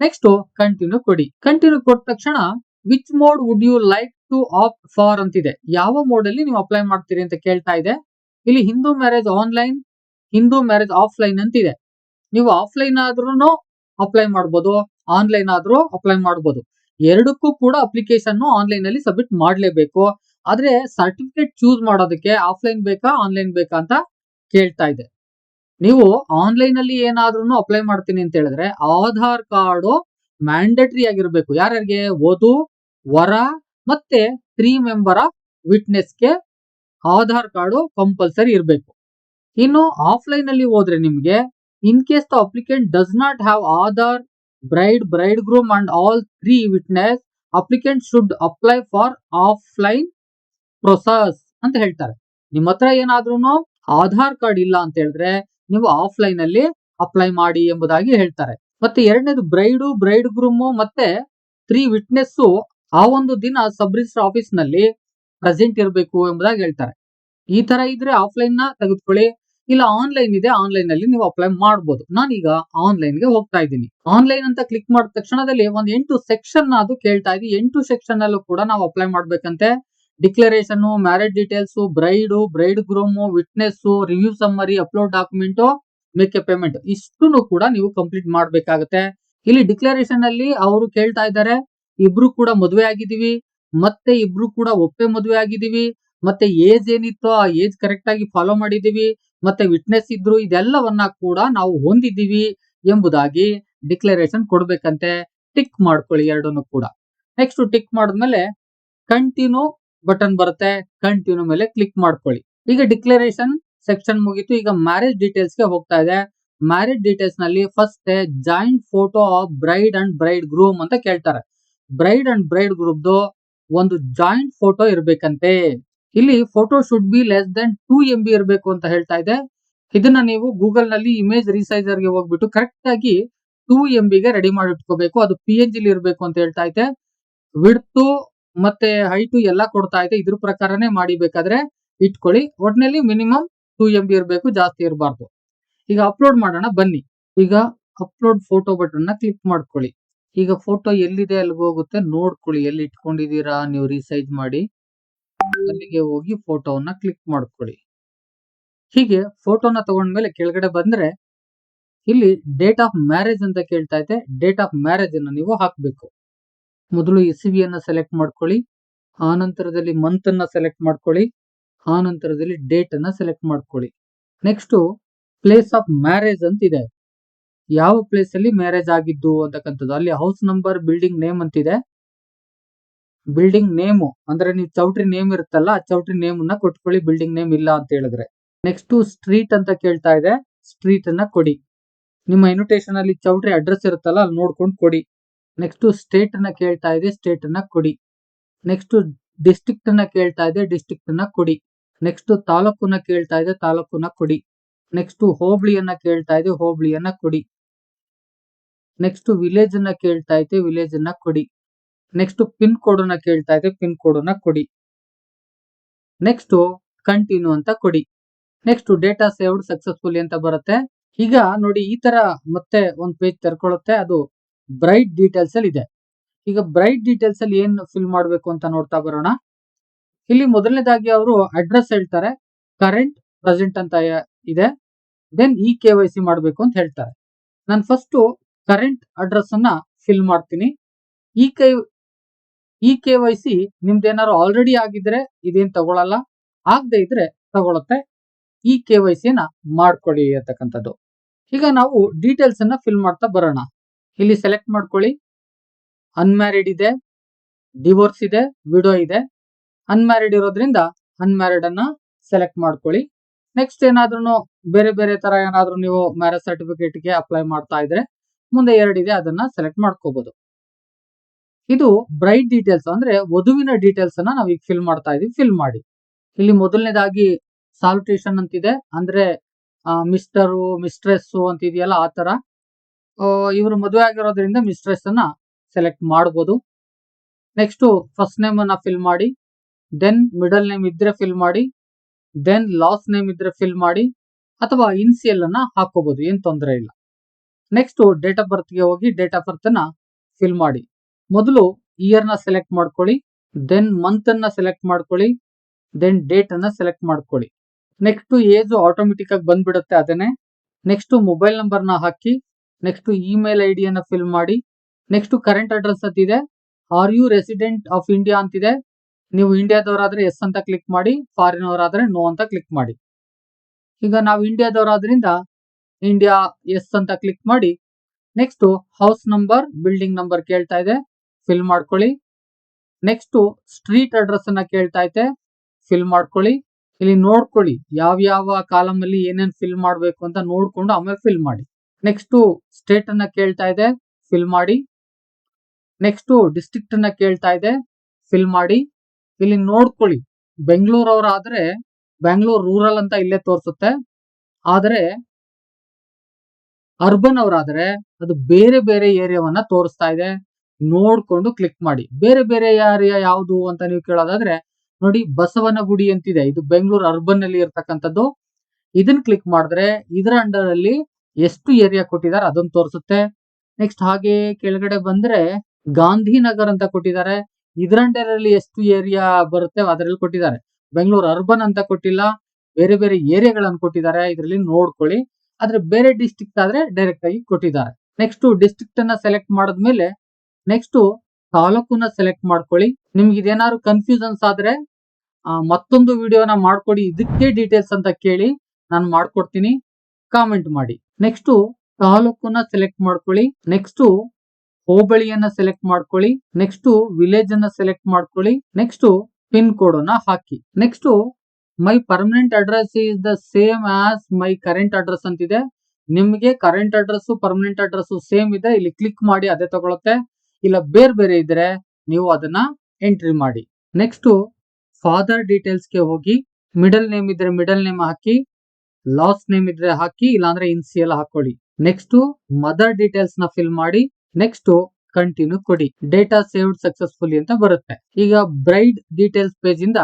ನೆಕ್ಸ್ಟ್ ಕಂಟಿನ್ಯೂ ಕೊಡಿ. ಕಂಟಿನ್ಯೂ ಕೊಟ್ಟ ತಕ್ಷಣ which mode would you like to opt for ಅಂತಿದೆ. ಯಾವ ಮೋಡ್ ಅಲ್ಲಿ ನೀವು ಅಪ್ಲೈ ಮಾಡ್ತೀರಿ ಅಂತ ಕೇಳ್ತಾ ಇದೆ. ಇಲ್ಲಿ Hindu marriage online Hindu marriage offline ಅಂತ ಇದೆ ನೀವು ಆಫ್ಲೈನ್ ಆದ್ರೂ ಅಪ್ಲೈ ಮಾಡ್ಬೋದು ಆನ್ಲೈನ್ ಆದ್ರೂ ಅಪ್ಲೈ ಮಾಡ್ಬೋದು. ಎರಡಕ್ಕೂ ಕೂಡ ಅಪ್ಲಿಕೇಶನ್ ಆನ್ಲೈನ್ ಅಲ್ಲಿ ಸಬ್ಮಿಟ್ ಮಾಡಲೇಬೇಕು. ಆದ್ರೆ ಸರ್ಟಿಫಿಕೇಟ್ ಚೂಸ್ ಮಾಡೋದಕ್ಕೆ ಆಫ್ಲೈನ್ ಬೇಕಾ ಆನ್ಲೈನ್ ಬೇಕಾ ಅಂತ ಕೇಳ್ತಾ ಇದೆ. ನೀವು ಆನ್ಲೈನ್ ಅಲ್ಲಿ ಏನಾದ್ರೂ ಅಪ್ಲೈ ಮಾಡ್ತೀನಿ ಅಂತ ಹೇಳಿದ್ರೆ ಆಧಾರ್ ಕಾರ್ಡ್ ಮ್ಯಾಂಡೇಟರಿ ಆಗಿರ್ಬೇಕು. ಯಾರ್ಯಾರಿಗೆ? ಓದು, ವರ ಮತ್ತೆ ತ್ರೀ ಮೆಂಬರ್ ಆಫ್ ವಿಟ್ನೆಸ್ಗೆ ಆಧಾರ್ ಕಾರ್ಡ್ ಕಂಪಲ್ಸರಿ ಇರಬೇಕು. ಇನ್ನು ಆಫ್ಲೈನ್ ಅಲ್ಲಿ ಹೋದ್ರೆ ನಿಮಗೆ in case the applicant does not have Aadhaar bride bride groom and all three witness applicant should apply for offline process ಅಂತ ಹೇಳ್ತಾರೆ. ನಿಮ್ಮ ಹತ್ರ ಏನಾದ್ರೂ ಆಧಾರ್ ಕಾರ್ಡ್ ಇಲ್ಲ ಅಂತ ಹೇಳಿದ್ರೆ ನೀವು ಆಫ್ಲೈನ್ ಅಲ್ಲಿ ಅಪ್ಲೈ ಮಾಡಿ ಎಂಬುದಾಗಿ ಹೇಳ್ತಾರೆ. ಮತ್ತೆ ಎರಡನೇದು ಬ್ರೈಡು ಬ್ರೈಡ್ ಗ್ರೂಮ್ ಮತ್ತೆ ತ್ರೀ ವಿಟ್ನೆಸ್ ಆ ಒಂದು ದಿನ ಸಬ್ ರಿಜಿಸ್ಟರ್ ಆಫೀಸ್ನಲ್ಲಿ ಪ್ರೆಸೆಂಟ್ ಇರಬೇಕು ಎಂಬುದಾಗಿ ಹೇಳ್ತಾರೆ. ಈ ತರ ಇದ್ರೆ ಆಫ್ಲೈನ್ನ ತೆಗೆದುಕೊಳ್ಳಿ, ಇಲ್ಲ ಆನ್ಲೈನ್ ಇದೆ ಆನ್ಲೈನ್ ಅಲ್ಲಿ ನೀವು ಅಪ್ಲೈ ಮಾಡಬಹುದು ನಾನೀಗ ಆನ್ಲೈನ್ಗೆ ಹೋಗ್ತಾ ಇದ್ದೀನಿ. ಆನ್ಲೈನ್ ಅಂತ ಕ್ಲಿಕ್ ಮಾಡಿದ ತಕ್ಷಣದಲ್ಲಿ ಒಂದ್ ಎಂಟು ಸೆಕ್ಷನ್ ಅದು ಕೇಳ್ತಾ ಇದೆ ಎಂಟು ಸೆಕ್ಷನ್ ಅಲ್ಲೂ ಕೂಡ ನಾವು apply ಮಾಡ್ಬೇಕಂತೆ. Declaration marriage details bride bride groom witness review summary upload document make payment ಇಷ್ಟನ್ನು ಕೂಡ ನೀವು ಕಂಪ್ಲೀಟ್ ಮಾಡ್ಬೇಕಾಗತ್ತೆ. ಇಲ್ಲಿ ಡಿಕ್ಲರೇಷನ್ ಅಲ್ಲಿ ಅವರು ಕೇಳ್ತಾ ಇದ್ದಾರೆ, ಇಬ್ರು ಕೂಡ ಮದುವೆ ಆಗಿದೀವಿ ಮತ್ತೆ ಇಬ್ರು ಕೂಡ ಒಪ್ಪೆ ಮದುವೆ ಆಗಿದೀವಿ ಮತ್ತೆ ಏಜ್ ಏನಿತ್ತು ಆ ಏಜ್ ಕರೆಕ್ಟ್ ಆಗಿ ಫಾಲೋ ಮಾಡಿದೀವಿ ಮತ್ತೆ ವಿಟ್ನೆಸ್ ಇದ್ರು, ಇದೆಲ್ಲವನ್ನ ಕೂಡ ನಾವು ಹೊಂದಿದೀವಿ ಎಂಬುದಾಗಿ ಡಿಕ್ಲರೇಷನ್ ಕೊಡ್ಬೇಕಂತೆ. ಟಿಕ್ ಮಾಡ್ಕೊಳ್ಳಿ ಎರಡನ್ನು ಕೂಡ. ನೆಕ್ಸ್ಟ್ ಟಿಕ್ ಮಾಡಿದ್ಮೇಲೆ ಕಂಟಿನ್ಯೂ ಬಟನ್ ಬರುತ್ತೆ ಕಂಟಿನ್ಯೂ ಮೇಲೆ ಕ್ಲಿಕ್ ಮಾಡ್ಕೊಳ್ಳಿ. ಈಗ ಡಿಕ್ಲರೇಷನ್ ಸೆಕ್ಷನ್ ಮುಗೀತು, ಈಗ ಮ್ಯಾರೇಜ್ ಡೀಟೇಲ್ಸ್ಗೆ ಹೋಗ್ತಾ ಇದೆ. Marriage ಡೀಟೇಲ್ಸ್ನಲ್ಲಿ first joint photo of bride and bride groom ಅಂತ ಕೇಳ್ತಾರೆ. ಬ್ರೈಡ್ ಅಂಡ್ ಬ್ರೈಡ್ ಗ್ರೂಪ್ ಒಂದು ಜಾಯಿಂಟ್ ಫೋಟೋ ಇರ್ಬೇಕಂತೆ. ಇಲ್ಲಿ photo should be less than two M B ಇರಬೇಕು ಅಂತ ಹೇಳ್ತಾ ಇದೆ. ಇದನ್ನ ನೀವು ಗೂಗಲ್ನಲ್ಲಿ ಇಮೇಜ್ ರಿಸೈಜರ್ಗೆ ಹೋಗ್ಬಿಟ್ಟು ಕರೆಕ್ಟ್ ಆಗಿ ಟೂ ಎಂ ಗೆ ರೆಡಿ ಮಾಡಿ ಇಟ್ಕೋಬೇಕು. ಅದು ಪಿ ಎನ್ ಜಿಲಿ ಇರಬೇಕು ಅಂತ ಹೇಳ್ತಾ ಇದೆ. ವಿಡ್ತು ಮತ್ತೆ ಹೈಟು ಎಲ್ಲ ಕೊಡ್ತಾ ಇದೆ. ಇದ್ರ ಪ್ರಕಾರನೇ ಮಾಡಿ ಬೇಕಾದ್ರೆ ಇಟ್ಕೊಳ್ಳಿ. ಒಟ್ನಲ್ಲಿ ಮಿನಿಮಮ್ ಟೂ ಎಂ ಬಿ ಇರಬೇಕು, ಜಾಸ್ತಿ ಇರಬಾರ್ದು. ಈಗ ಅಪ್ಲೋಡ್ ಮಾಡೋಣ. ಬನ್ನಿ. ಈಗ ಅಪ್ಲೋಡ್ ಫೋಟೋ ಬಟನ್ ಕ್ಲಿಕ್ ಮಾಡ್ಕೊಳ್ಳಿ. ಈಗ ಫೋಟೋ ಎಲ್ಲಿದೆ ಅಲ್ಲಿಗೆ ಹೋಗುತ್ತೆ ನೋಡ್ಕೊಳ್ಳಿ, ಎಲ್ಲಿ ಇಟ್ಕೊಂಡಿದೀರಾ ನೀವು ರಿಸೈಜ್ ಮಾಡಿ. ಅಲ್ಲಿಗೆ ಹೋಗಿ ಫೋಟೋವನ್ನ ಕ್ಲಿಕ್ ಮಾಡ್ಕೊಳ್ಳಿ. ಹೀಗೆ ಫೋಟೋನ ತಗೊಂಡ್ಮೇಲೆ ಕೆಳಗಡೆ ಬಂದ್ರೆ ಇಲ್ಲಿ ಡೇಟ್ ಆಫ್ ಮ್ಯಾರೇಜ್ ಅಂತ ಕೇಳ್ತಾ ಇದೆ. ಡೇಟ್ ಆಫ್ ಮ್ಯಾರೇಜ್ ಅನ್ನು ನೀವು ಹಾಕಬೇಕು. ಮೊದಲು ಇಸಿವಿಯನ್ನ ಸೆಲೆಕ್ಟ್ ಮಾಡ್ಕೊಳ್ಳಿ. ಆ ನಂತರದಲ್ಲಿ ಮಂತ್ ಅನ್ನ ಸೆಲೆಕ್ಟ್ ಮಾಡ್ಕೊಳ್ಳಿ. ಆ ನಂತರದಲ್ಲಿ ಡೇಟ್ ಅನ್ನ ಸೆಲೆಕ್ಟ್ ಮಾಡ್ಕೊಳ್ಳಿ. ನೆಕ್ಸ್ಟ್ ಪ್ಲೇಸ್ ಆಫ್ ಮ್ಯಾರೇಜ್ ಅಂತ ಇದೆ. ಯಾವ ಪ್ಲೇಸ್ ಅಲ್ಲಿ ಮ್ಯಾರೇಜ್ ಆಗಿದ್ದು ಅಂತಕ್ಕಂಥದ್ದು. ಅಲ್ಲಿ ಹೌಸ್ ನಂಬರ್ ಬಿಲ್ಡಿಂಗ್ ನೇಮ್ ಅಂತಿದೆ. ಬಿಲ್ಡಿಂಗ್ ನೇಮು ಅಂದ್ರೆ ನೀವು ಚೌಟ್ರಿ ನೇಮ್ ಇರುತ್ತಲ್ಲ, ಆ ಚೌಟ್ರಿ ನೇಮ್ ಅನ್ನ ಕೊಟ್ಕೊಳ್ಳಿ ಬಿಲ್ಡಿಂಗ್ ನೇಮ್ ಇಲ್ಲ ಅಂತ ಹೇಳಿದ್ರೆ. ನೆಕ್ಸ್ಟ್ ಸ್ಟ್ರೀಟ್ ಅಂತ ಕೇಳ್ತಾ ಇದೆ. ಸ್ಟ್ರೀಟ್ ಅನ್ನ ಕೊಡಿ. ನಿಮ್ಮ ಇನ್ವಿಟೇಷನ್ ಅಲ್ಲಿ ಚೌಟ್ರಿ ಅಡ್ರೆಸ್ ಇರುತ್ತಲ್ಲ, ಅಲ್ಲಿ ನೋಡ್ಕೊಂಡು ಕೊಡಿ. ನೆಕ್ಸ್ಟ್ ಸ್ಟೇಟ್ ಅನ್ನ ಕೇಳ್ತಾ ಇದೆ ಸ್ಟೇಟ್ ಅನ್ನ ಕೊಡಿ. ನೆಕ್ಸ್ಟ್ ಡಿಸ್ಟ್ರಿಕ್ಟ್ ಅನ್ನ ಕೇಳ್ತಾ ಇದೆ ಡಿಸ್ಟ್ರಿಕ್ಟ್ ಅನ್ನ ಕೊಡಿ. ನೆಕ್ಸ್ಟ್ ತಾಲೂಕನ್ನ ಕೇಳ್ತಾ ಇದೆ, ತಾಲೂಕನ್ನ ಕೊಡಿ. ನೆಕ್ಸ್ಟ್ ಹೋಬಳಿಯನ್ನ ಕೇಳ್ತಾ ಇದೆ ಹೋಬಳಿಯನ್ನ ಕೊಡಿ. ನೆಕ್ಸ್ಟ್ ವಿಲೇಜ್ ಅನ್ನ ಕೇಳ್ತಾ ಇದೆ ವಿಲೇಜ್ ಅನ್ನ ಕೊಡಿ ನೆಕ್ಸ್ಟ್ ಪಿನ್ ಕೋಡ್ ಅನ್ನ ಕೇಳ್ತಾ ಇದೆ ಪಿನ್ ಕೋಡ್ ಅನ್ನ ಕೊಡಿ ನೆಕ್ಸ್ಟ್ ಕಂಟಿನ್ಯೂ ಅಂತ ಕೊಡಿ ನೆಕ್ಸ್ಟ್ ಡೇಟಾ ಸೇವ್ಡ್ ಸಕ್ಸಸ್ಫುಲಿ ಅಂತ ಬರುತ್ತೆ ಈಗ ನೋಡಿ ಈ ತರ ಮತ್ತೆ ಒಂದ್ ಪೇಜ್ ತೆರ್ಕೊಳ್ಳುತ್ತೆ ಅದು ಬ್ರೈಟ್ ಡೀಟೇಲ್ಸ್ ಅಲ್ಲಿ ಇದೆ ಈಗ ಬ್ರೈಟ್ ಡೀಟೇಲ್ಸ್ ಅಲ್ಲಿ ಏನ್ ಫಿಲ್ ಮಾಡ್ಬೇಕು ಅಂತ ನೋಡ್ತಾ ಬರೋಣ ಇಲ್ಲಿ ಮೊದಲನೇದಾಗಿ ಅವರು ಅಡ್ರೆಸ್ ಹೇಳ್ತಾರೆ ಕರೆಂಟ್ ಪ್ರೆಸೆಂಟ್ ಅಂತ ಇದೆ then E K Y C ಮಾಡಬೇಕು ಅಂತ ಹೇಳ್ತಾರೆ ನಾನು ಫಸ್ಟ್ ಕರೆಂಟ್ ಅಡ್ರೆಸ್ ಅನ್ನ ಫಿಲ್ ಮಾಡ್ತೀನಿ. E K E K Y C ನಿಮ್ದೇನಾದ್ರು already ಆಗಿದ್ರೆ ಇದೇನ್ ತಗೊಳಲ್ಲ. ಆಗದೆ ಇದ್ರೆ ತಗೊಳತ್ತೆ. ಈ ಕೆ ವೈ ಸಿನ ಮಾಡ್ಕೊಳ್ಳಿ ಅಂತಕ್ಕಂಥದ್ದು. ಈಗ ನಾವು ಡೀಟೇಲ್ಸ್ ಅನ್ನ ಫಿಲ್ ಮಾಡ್ತಾ ಬರೋಣ. ಇಲ್ಲಿ ಸೆಲೆಕ್ಟ್ ಮಾಡ್ಕೊಳ್ಳಿ. ಅನ್ಮ್ಯಾರಿಡ್ ಇದೆ ಡಿವೋರ್ಸ್ ಇದೆ ವಿಡೋ ಇದೆ. ಅನ್ಮ್ಯಾರಿಡ್ ಇರೋದ್ರಿಂದ ಅನ್ಮ್ಯಾರಿಡ್ ಅನ್ನ ಸೆಲೆಕ್ಟ್ ಮಾಡ್ಕೊಳ್ಳಿ. ನೆಕ್ಸ್ಟ್ ಏನಾದ್ರೂ ಬೇರೆ ಬೇರೆ ತರ ಏನಾದ್ರು ನೀವು ಮ್ಯಾರೇಜ್ ಸರ್ಟಿಫಿಕೇಟ್ಗೆ ಅಪ್ಲೈ ಮಾಡ್ತಾ ಇದ್ರೆ ಮುಂದೆ ಎರಡಿದೆ ಅದನ್ನ ಸೆಲೆಕ್ಟ್ ಮಾಡ್ಕೋಬಹುದು ಇದು ಬ್ರೈಟ್ ಡೀಟೇಲ್ಸ್ ಅಂದ್ರೆ ವಧುವಿನ ಡೀಟೇಲ್ಸ್ ಅನ್ನ ನಾವು ಫಿಲ್ ಮಾಡ್ತಾ ಇದೀವಿ ಫಿಲ್ ಮಾಡಿ. ಇಲ್ಲಿ ಮೊದಲನೇದಾಗಿ ಸಾಲ್ಯುಟೇಷನ್ ಅಂತಿದೆ, ಅಂದ್ರೆ ಮಿಸ್ಟರು ಮಿಸ್ಟ್ರೆಸ್ ಅಂತ ಇದೆಯಲ್ಲ ಆ ತರ ಇವರು ಮದುವೆ ಆಗಿರೋದ್ರಿಂದ ಮಿಸ್ಟ್ರೆಸ್ ಅನ್ನ ಸೆಲೆಕ್ಟ್ ಮಾಡಬಹುದು ನೆಕ್ಸ್ಟ್ ಫಸ್ಟ್ ನೇಮ್ ಅನ್ನ ಫಿಲ್ ಮಾಡಿ ದೆನ್ ಮಿಡಲ್ ನೇಮ್ ಇದ್ರೆ ಫಿಲ್ ಮಾಡಿ ದೆನ್ ಲಾಸ್ಟ್ ನೇಮ್ ಇದ್ರೆ ಫಿಲ್ ಮಾಡಿ, ಅಥವಾ ಇನ್ಸಿಯಲ್ ಅನ್ನ ಹಾಕೋಬಹುದು ಏನ್ ತೊಂದರೆ ಇಲ್ಲ. ನೆಕ್ಸ್ಟ್ ಡೇಟ್ ಆಫ್ ಬರ್ತ್ಗೆ ಹೋಗಿ ಡೇಟ್ ಆಫ್ ಬರ್ತ್ ಅನ್ನ ಫಿಲ್ ಮಾಡಿ. ಮೊದಲು ನ ಸೆಲೆಕ್ಟ್ ಮಾಡ್ಕೊಳ್ಳಿ ದೆನ್ ಮಂತ್ ಅನ್ನ ಸೆಲೆಕ್ಟ್ ಮಾಡ್ಕೊಳ್ಳಿ ದೆನ್ ಡೇಟ್ ಅನ್ನ ಸೆಲೆಕ್ಟ್ ಮಾಡ್ಕೊಳ್ಳಿ. ನೆಕ್ಸ್ಟ್ ಏಜ್ ಆಟೋಮೆಟಿಕ್ ಆಗಿ ಬಂದ್ಬಿಡುತ್ತೆ ಅದನ್ನೇ. ನೆಕ್ಸ್ಟ್ ಮೊಬೈಲ್ ನಂಬರ್ನ ಹಾಕಿ ನೆಕ್ಸ್ಟ್ ಇಮೇಲ್ ಐ ಡಿಯನ್ನ ಫಿಲ್ ಮಾಡಿ ನೆಕ್ಸ್ಟ್ ಕರೆಂಟ್ ಅಡ್ರೆಸ್ ಅಂತಿದೆ are you resident of India ಅಂತಿದೆ. ನೀವು ಇಂಡಿಯಾದವರಾದ್ರೆ ಎಸ್ ಅಂತ ಕ್ಲಿಕ್ ಮಾಡಿ ಫಾರಿನ್ ಅವರಾದ್ರೆ ನೋ ಅಂತ ಕ್ಲಿಕ್ ಮಾಡಿ. ಈಗ ನಾವು ಇಂಡಿಯಾದವರಾದ್ರಿಂದ ಇಂಡಿಯಾ ಎಸ್ ಅಂತ ಕ್ಲಿಕ್ ಮಾಡಿ. Next house number building number ಕೇಳ್ತಾ ಇದೆ. ಫಿಲ್ ಮಾಡ್ಕೊಳ್ಳಿ. ನೆಕ್ಸ್ಟ್ ಸ್ಟ್ರೀಟ್ ಅಡ್ರೆಸ್ ಅನ್ನ ಕೇಳ್ತಾ ಐತೆ ಫಿಲ್ ಮಾಡ್ಕೊಳ್ಳಿ. ಇಲ್ಲಿ ನೋಡ್ಕೊಳ್ಳಿ ಯಾವ ಯಾವ ಕಾಲಮ್ ಅಲ್ಲಿ ಏನೇನ್ ಫಿಲ್ ಮಾಡ್ಬೇಕು ಅಂತ ನೋಡ್ಕೊಂಡು ಆಮೇಲೆ ಫಿಲ್ ಮಾಡಿ. ನೆಕ್ಸ್ಟ್ ಸ್ಟೇಟ್ ಅನ್ನ ಕೇಳ್ತಾ ಇದೆ. ಫಿಲ್ ಮಾಡಿ. ನೆಕ್ಸ್ಟ್ ಡಿಸ್ಟ್ರಿಕ್ಟ್ ಅನ್ನ ಕೇಳ್ತಾ ಇದೆ. ಫಿಲ್ ಮಾಡಿ. ಇಲ್ಲಿ ನೋಡ್ಕೊಳ್ಳಿ. ಬೆಂಗಳೂರವ್ರಾದ್ರೆ ಬೆಂಗಳೂರು ರೂರಲ್ ಅಂತ ಇಲ್ಲೇ ತೋರಿಸುತ್ತೆ. ಆದರೆ ಅರ್ಬನ್ ಅವರಾದ್ರೆ ಅದು ಬೇರೆ ಬೇರೆ ಏರಿಯಾವನ್ನ ತೋರಿಸ್ತಾ ಇದೆ. ನೋಡ್ಕೊಂಡು ಕ್ಲಿಕ್ ಮಾಡಿ. ಬೇರೆ ಬೇರೆ ಏರಿಯಾ ಯಾವುದು ಅಂತ ನೀವು ಕೇಳೋದಾದ್ರೆ, ನೋಡಿ ಬಸವನ ಗುಡಿ ಅಂತಿದೆ. ಇದು ಬೆಂಗಳೂರು ಅರ್ಬನ್ ಅಲ್ಲಿ ಇರ್ತಕ್ಕಂಥದ್ದು. ಇದನ್ನ ಕ್ಲಿಕ್ ಮಾಡಿದ್ರೆ ಇದರ ಅಂಡರ್ ಅಲ್ಲಿ ಎಷ್ಟು ಏರಿಯಾ ಕೊಟ್ಟಿದ್ದಾರೆ ಅದನ್ನ ತೋರಿಸುತ್ತೆ. ನೆಕ್ಸ್ಟ್ ಹಾಗೆ ಕೆಳಗಡೆ ಬಂದ್ರೆ ಗಾಂಧಿನಗರ್ ಅಂತ ಕೊಟ್ಟಿದ್ದಾರೆ. ಇದರ ಅಂಡರ್ ಅಲ್ಲಿ ಎಷ್ಟು ಏರಿಯಾ ಬರುತ್ತೆ ಅದರಲ್ಲಿ ಕೊಟ್ಟಿದ್ದಾರೆ. ಬೆಂಗಳೂರು ಅರ್ಬನ್ ಅಂತ ಕೊಟ್ಟಿಲ್ಲ. ಬೇರೆ ಬೇರೆ ಏರಿಯಾಗಳನ್ನು ಕೊಟ್ಟಿದ್ದಾರೆ. ಇದರಲ್ಲಿ ನೋಡ್ಕೊಳ್ಳಿ. ಆದ್ರೆ ಬೇರೆ ಡಿಸ್ಟಿಕ್ಟ್ ಆದ್ರೆ ಡೈರೆಕ್ಟ್ ಆಗಿ ಕೊಟ್ಟಿದ್ದಾರೆ. ನೆಕ್ಸ್ಟ್ ಡಿಸ್ಟ್ರಿಕ್ಟ್ ಅನ್ನ ಸೆಲೆಕ್ಟ್ ಮಾಡಿದ್ಮೇಲೆ ನೆಕ್ಸ್ಟ್ ತಾಲೂಕನ್ನ ಸೆಲೆಕ್ಟ್ ಮಾಡ್ಕೊಳ್ಳಿ. ನಿಮ್ಗೆ ಇದೇನಾದ್ರು ಕನ್ಫ್ಯೂಷನ್ಸ್ ಆದ್ರೆ ಮತ್ತೊಂದು ವಿಡಿಯೋನ ಮಾಡ್ಕೊಡಿ. ಇದಕ್ಕೆ ಡೀಟೇಲ್ಸ್ ಅಂತ ಕೇಳಿ ನಾನು ಮಾಡ್ಕೊಡ್ತೀನಿ. ಕಾಮೆಂಟ್ ಮಾಡಿ. ನೆಕ್ಸ್ಟ್ ತಾಲೂಕನ್ನ ಸೆಲೆಕ್ಟ್ ಮಾಡ್ಕೊಳ್ಳಿ. ನೆಕ್ಸ್ಟ್ ಹೋಬಳಿಯನ್ನ ಸೆಲೆಕ್ಟ್ ಮಾಡ್ಕೊಳ್ಳಿ. ನೆಕ್ಸ್ಟ್ ವಿಲೇಜ್ ಅನ್ನ ಸೆಲೆಕ್ಟ್ ಮಾಡ್ಕೊಳ್ಳಿ. ನೆಕ್ಸ್ಟ್ ಪಿನ್ ಕೋಡ್ ಅನ್ನ ಹಾಕಿ. Next my permanent address is the same as my current address ಅಂತಿದೆ. ನಿಮ್ಗೆ current address permanent address same ಇದೆ. ಇಲ್ಲಿ ಕ್ಲಿಕ್ ಮಾಡಿ ಅದೇ ತಗೊಳುತ್ತೆ. ಇಲ್ಲ ಬೇರೆ ಬೇರೆ ಇದ್ರೆ ನೀವು ಅದನ್ನ ಎಂಟ್ರಿ ಮಾಡಿ. ನೆಕ್ಸ್ಟ್ ಫಾದರ್ ಡೀಟೇಲ್ಸ್ಗೆ ಹೋಗಿ ಮಿಡಲ್ ನೇಮ್ ಇದ್ರೆ ಮಿಡಲ್ ನೇಮ್ ಹಾಕಿ ಲಾಸ್ಟ್ ನೇಮ್ ಇದ್ರೆ ಹಾಕಿ, ಇಲ್ಲಾಂದ್ರೆ ಇನ್ಸಿಯಲ್ ಹಾಕೊಳ್ಳಿ. ನೆಕ್ಸ್ಟ್ ಮದರ್ ಡೀಟೇಲ್ಸ್ನ ಫಿಲ್ ಮಾಡಿ. ನೆಕ್ಸ್ಟ್ ಕಂಟಿನ್ಯೂ ಕೊಡಿ. ಡೇಟಾ ಸೇವ್ಡ್ ಸಕ್ಸಸ್ಫುಲಿ ಅಂತ ಬರುತ್ತೆ. ಈಗ ಬ್ರೈಡ್ ಡೀಟೇಲ್ಸ್ ಪೇಜ್ ಇಂದ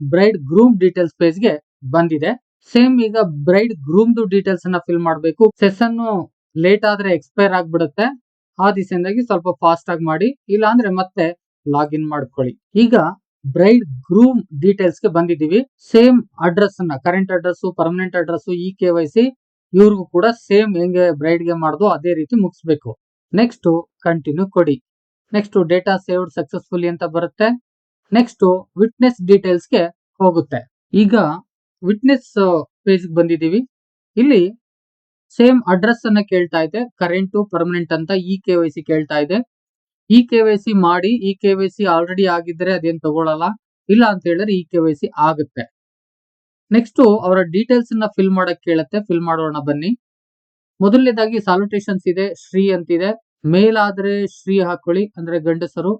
ಬ್ರೈಡ್ ಗ್ರೂಮ್ ಡೀಟೇಲ್ಸ್ ಪೇಜ್ಗೆ ಬಂದಿದೆ. ಸೇಮ್ ಈಗ ಬ್ರೈಡ್ ಗ್ರೂಮ್ದು ಡೀಟೇಲ್ಸ್ ಅನ್ನ ಫಿಲ್ ಮಾಡಬೇಕು. ಸೆಷನ್ ಲೇಟ್ ಆದ್ರೆ ಎಕ್ಸ್ಪೈರ್ ಆಗ್ಬಿಡುತ್ತೆ. ಆ ದಿಸೆಯಿಂದಾಗಿ ಸ್ವಲ್ಪ ಫಾಸ್ಟ್ ಆಗಿ ಮಾಡಿ ಇಲ್ಲ ಅಂದ್ರೆ ಮತ್ತೆ ಲಾಗಿನ್ ಮಾಡ್ಕೊಳ್ಳಿ. ಈಗ ಬ್ರೈಡ್ ಗ್ರೂಮ್ ಡೀಟೇಲ್ಸ್ಗೆ ಬಂದಿದೀವಿ ಸೇಮ್ ಅಡ್ರೆಸ್ ಅನ್ನ current address permanent address E K Y C ಇವ್ರಿಗೂ ಕೂಡ ಸೇಮ್ ಹೆಂಗೆ ಬ್ರೈಡ್ಗೆ ಮಾಡುದು ಅದೇ ರೀತಿ ಮುಗಿಸ್ಬೇಕು. ನೆಕ್ಸ್ಟ್ ಕಂಟಿನ್ಯೂ ಕೊಡಿ. ನೆಕ್ಸ್ಟ್ ಡೇಟಾ ಸೇವ್ಡ್ ಸಕ್ಸಸ್ಫುಲಿ ಅಂತ ಬರುತ್ತೆ. ನೆಕ್ಸ್ಟ್ ವಿಟ್ನೆಸ್ ಡೀಟೇಲ್ಸ್ಗೆ ಹೋಗುತ್ತೆ. ಈಗ ವಿಟ್ನೆಸ್ ಪೇಜ್ ಬಂದಿದೀವಿ ಇಲ್ಲಿ ಸೇಮ್ ಅಡ್ರೆಸ್ ಅನ್ನ ಕೇಳ್ತಾ ಇದೆ. ಕರೆಂಟ್ ಪರ್ಮನೆಂಟ್ ಅಂತ ಇ ಕೆ ವೈ ಸಿ ಕೇಳ್ತಾ ಇದೆ. ಇ ಕೆ ವೈ ಸಿ ಮಾಡಿ E K Y C already ಆಗಿದ್ರೆ ಅದೇನ್ ತಗೊಳಲ್ಲ. ಇಲ್ಲ ಅಂತ ಹೇಳಿದ್ರೆ ಇ ಕೆ ವೈ ಸಿ ಆಗುತ್ತೆ. ನೆಕ್ಸ್ಟ್ ಅವರ ಡೀಟೇಲ್ಸ್ ಅನ್ನ ಫಿಲ್ ಮಾಡಕ್ ಕೇಳುತ್ತೆ. ಫಿಲ್ ಮಾಡೋಣ ಬನ್ನಿ. ಮೊದಲನೇದಾಗಿ ಸಾಲುಟೇಷನ್ಸ್ ಇದೆ. ಶ್ರೀ ಅಂತಿದೆ. ಮೇಲ್ ಆದ್ರೆ ಶ್ರೀ ಹಾಕೊಳ್ಳಿ, ಅಂದ್ರೆ ಗಂಡಸರು.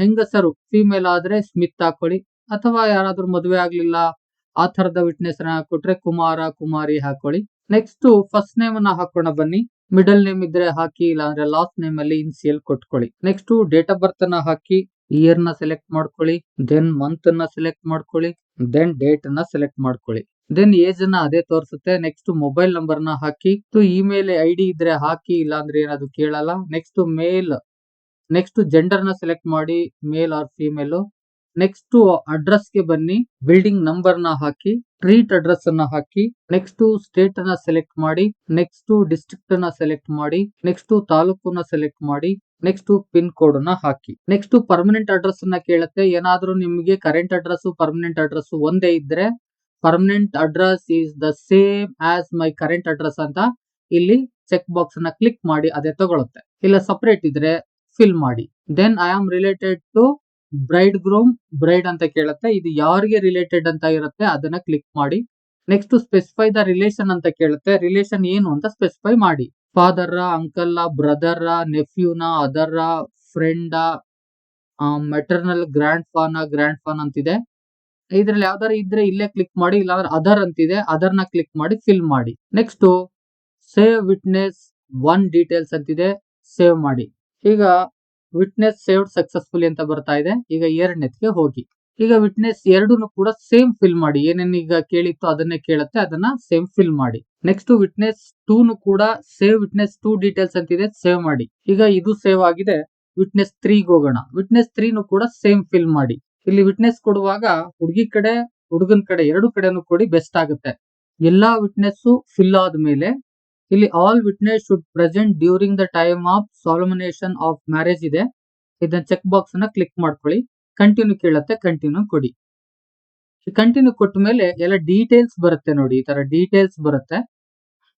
ಹೆಂಗಸರು ಫೀಮೇಲ್ ಆದ್ರೆ ಸ್ಮಿತ್ ಹಾಕೊಳ್ಳಿ ಅಥವಾ ಯಾರಾದ್ರೂ ಮದುವೆ ಆಗ್ಲಿಲ್ಲ, ಆ ತರದ ವಿಟ್ನೆಸ್ ಹಾಕೊಟ್ರೆ ಕುಮಾರ, ಕುಮಾರಿ ಹಾಕೊಳ್ಳಿ. ನೆಕ್ಸ್ಟ್ ಫಸ್ಟ್ ನೇಮ್ ಅನ್ನ ಹಾಕೋಣ ಬನ್ನಿ. ಮಿಡಲ್ ನೇಮ್ ಇದ್ರೆ ಹಾಕಿ ಇಲ್ಲ ಅಂದ್ರೆ ಲಾಸ್ಟ್ ನೇಮ್ ಅಲ್ಲಿ ಇನ್ಸಿಯಲ್ ಕೊಟ್ಕೊಳ್ಳಿ. ನೆಕ್ಸ್ಟ್ ಡೇಟ್ ಆಫ್ ಬರ್ತ್ ಅನ್ನ ಹಾಕಿ ಇಯರ್ನ ಸೆಲೆಕ್ಟ್ ಮಾಡ್ಕೊಳ್ಳಿ ದೆನ್ ಮಂತ್ ಅನ್ನ ಸೆಲೆಕ್ಟ್ ಮಾಡ್ಕೊಳ್ಳಿ ದೆನ್ ಡೇಟ್ ಅನ್ನ ಸೆಲೆಕ್ಟ್ ಮಾಡ್ಕೊಳ್ಳಿ. ದೆನ್ ಏಜ್ ಅನ್ನ ಅದೇ ತೋರಿಸುತ್ತೆ. ನೆಕ್ಸ್ಟ್ ಮೊಬೈಲ್ ನಂಬರ್ನ ಹಾಕಿ. ಇಮೇಲ್ ಐ ಡಿ ಇದ್ರೆ ಹಾಕಿ ಇಲ್ಲ ಅಂದ್ರೆ ಏನಾದ್ರು ಕೇಳಲ್ಲ. ನೆಕ್ಸ್ಟ್ ಮೇಲ್ ನೆಕ್ಸ್ಟ್ ಜೆಂಡರ್ನ ಸೆಲೆಕ್ಟ್ ಮಾಡಿ ಮೇಲ್ ಆರ್ ಫಿಮೇಲ್ ನೆಕ್ಸ್ಟ್ ಅಡ್ರೆಸ್ಗೆ ಬನ್ನಿ ಬಿಲ್ಡಿಂಗ್ ನಂಬರ್ನ ಹಾಕಿ ಸ್ಟ್ರೀಟ್ ಅಡ್ರೆಸ್ ಅನ್ನ ಹಾಕಿ ನೆಕ್ಸ್ಟ್ ಸ್ಟೇಟ್ ಅನ್ನ ಸೆಲೆಕ್ಟ್ ಮಾಡಿ ನೆಕ್ಸ್ಟ್ ಡಿಸ್ಟ್ರಿಕ್ಟ್ ಅನ್ನ ಸೆಲೆಕ್ಟ್ ಮಾಡಿ ನೆಕ್ಸ್ಟ್ ತಾಲೂಕನ್ನ ಸೆಲೆಕ್ಟ್ ಮಾಡಿ ನೆಕ್ಸ್ಟ್ ಪಿನ್ ಕೋಡ್ನ ಹಾಕಿ. ನೆಕ್ಸ್ಟ್ ಪರ್ಮನೆಂಟ್ ಅಡ್ರೆಸ್ ಅನ್ನ ಕೇಳುತ್ತೆ. ಏನಾದ್ರೂ ನಿಮಗೆ ಕರೆಂಟ್ ಅಡ್ರೆಸ್ ಪರ್ಮನೆಂಟ್ ಅಡ್ರೆಸ್ ಒಂದೇ ಇದ್ರೆ permanent address is the same as my current address ಅಂತ ಇಲ್ಲಿ ಚೆಕ್ ಬಾಕ್ಸ್ ಅನ್ನ ಕ್ಲಿಕ್ ಮಾಡಿ, ಅದೇ ತಗೊಳುತ್ತೆ. ಇಲ್ಲ ಸಪರೇಟ್ ಇದ್ರೆ ಫಿಲ್ ಮಾಡಿ. Then I am related to bride groom bride ಅಂತ ಕೇಳುತ್ತೆ. ಇದು ಯಾರಿಗೆ ರಿಲೇಟೆಡ್ ಅಂತ ಇರುತ್ತೆ ಅದನ್ನ ಕ್ಲಿಕ್ ಮಾಡಿ. ನೆಕ್ಸ್ಟ್ ಸ್ಪೆಸಿಫೈ ದ ರಿಲೇಷನ್ ಅಂತ ಕೇಳುತ್ತೆ. ರಿಲೇಷನ್ ಏನು ಅಂತ ಸ್ಪೆಸಿಫೈ ಮಾಡಿ. Father uncle brother ನೆಫ್ಯೂನ other friend maternal grandfather grandfather ಅಂತಿದೆ. ಇದ್ರಲ್ಲಿ ಯಾವ್ದಾರು ಇದ್ರೆ ಇಲ್ಲೇ ಕ್ಲಿಕ್ ಮಾಡಿ, ಇಲ್ಲಾಂದ್ರೆ ಅದರ್ ಅಂತಿದೆ. ಅದರ್ನ ಕ್ಲಿಕ್ ಮಾಡಿ ಫಿಲ್ ಮಾಡಿ. Next save witness one details ಅಂತಿದೆ. ಸೇವ್ ಮಾಡಿ. ಈಗ ವಿಟ್ನೆಸ್ ಸೇವ್ಡ್ ಸಕ್ಸಸ್ಫುಲಿ ಅಂತ ಬರ್ತಾ ಇದೆ. ಈಗ ಎರಡನೇದ್ಗೆ ಹೋಗಿ. ಈಗ ವಿಟ್ನೆಸ್ ಎರಡನ್ನು ಕೂಡ ಸೇಮ್ ಫಿಲ್ ಮಾಡಿ. ಏನೇನು ಈಗ ಕೇಳಿತ್ತು ಅದನ್ನೇ ಕೇಳುತ್ತೆ, ಅದನ್ನ ಸೇಮ್ ಫಿಲ್ ಮಾಡಿ. ನೆಕ್ಸ್ಟ್ ವಿಟ್ನೆಸ್ ಟೂನು ಕೂಡ ಸೇವ್ ವಿಟ್ನೆಸ್ ಟೂ ಡೀಟೇಲ್ಸ್ ಅಂತಿದೆ ಸೇವ್ ಮಾಡಿ. ಈಗ ಇದು ಸೇವ್ ಆಗಿದೆ ವಿಟ್ನೆಸ್ ತ್ರೀಗೆ ಹೋಗೋಣ. ವಿಟ್ನೆಸ್ ತ್ರೀನು ಕೂಡ ಸೇಮ್ ಫಿಲ್ ಮಾಡಿ. ಇಲ್ಲಿ ವಿಟ್ನೆಸ್ ಕೊಡುವಾಗ ಹುಡುಗಿ ಕಡೆ, ಹುಡುಗನ್ ಕಡೆ ಎರಡು ಕಡೆನೂ ಕೊಡಿ ಬೆಸ್ಟ್ ಆಗುತ್ತೆ. ಎಲ್ಲಾ ವಿಟ್ನೆಸ್ ಫಿಲ್ ಆದ್ಮೇಲೆ ಇಲ್ಲಿ all witness should present during the time of solemnization of marriage ಇದೆ. ಇದನ್ನ ಚೆಕ್ ಬಾಕ್ಸ್ ಅನ್ನ ಕ್ಲಿಕ್ ಮಾಡ್ಕೊಳ್ಳಿ. ಕಂಟಿನ್ಯೂ ಕೇಳತ್ತೆ ಕಂಟಿನ್ಯೂ ಕೊಡಿ. ಕಂಟಿನ್ಯೂ ಕೊಟ್ಟ ಮೇಲೆ ಎಲ್ಲ ಡೀಟೇಲ್ಸ್ ಬರುತ್ತೆ ನೋಡಿ, ಈ ತರ ಡೀಟೇಲ್ಸ್ ಬರುತ್ತೆ.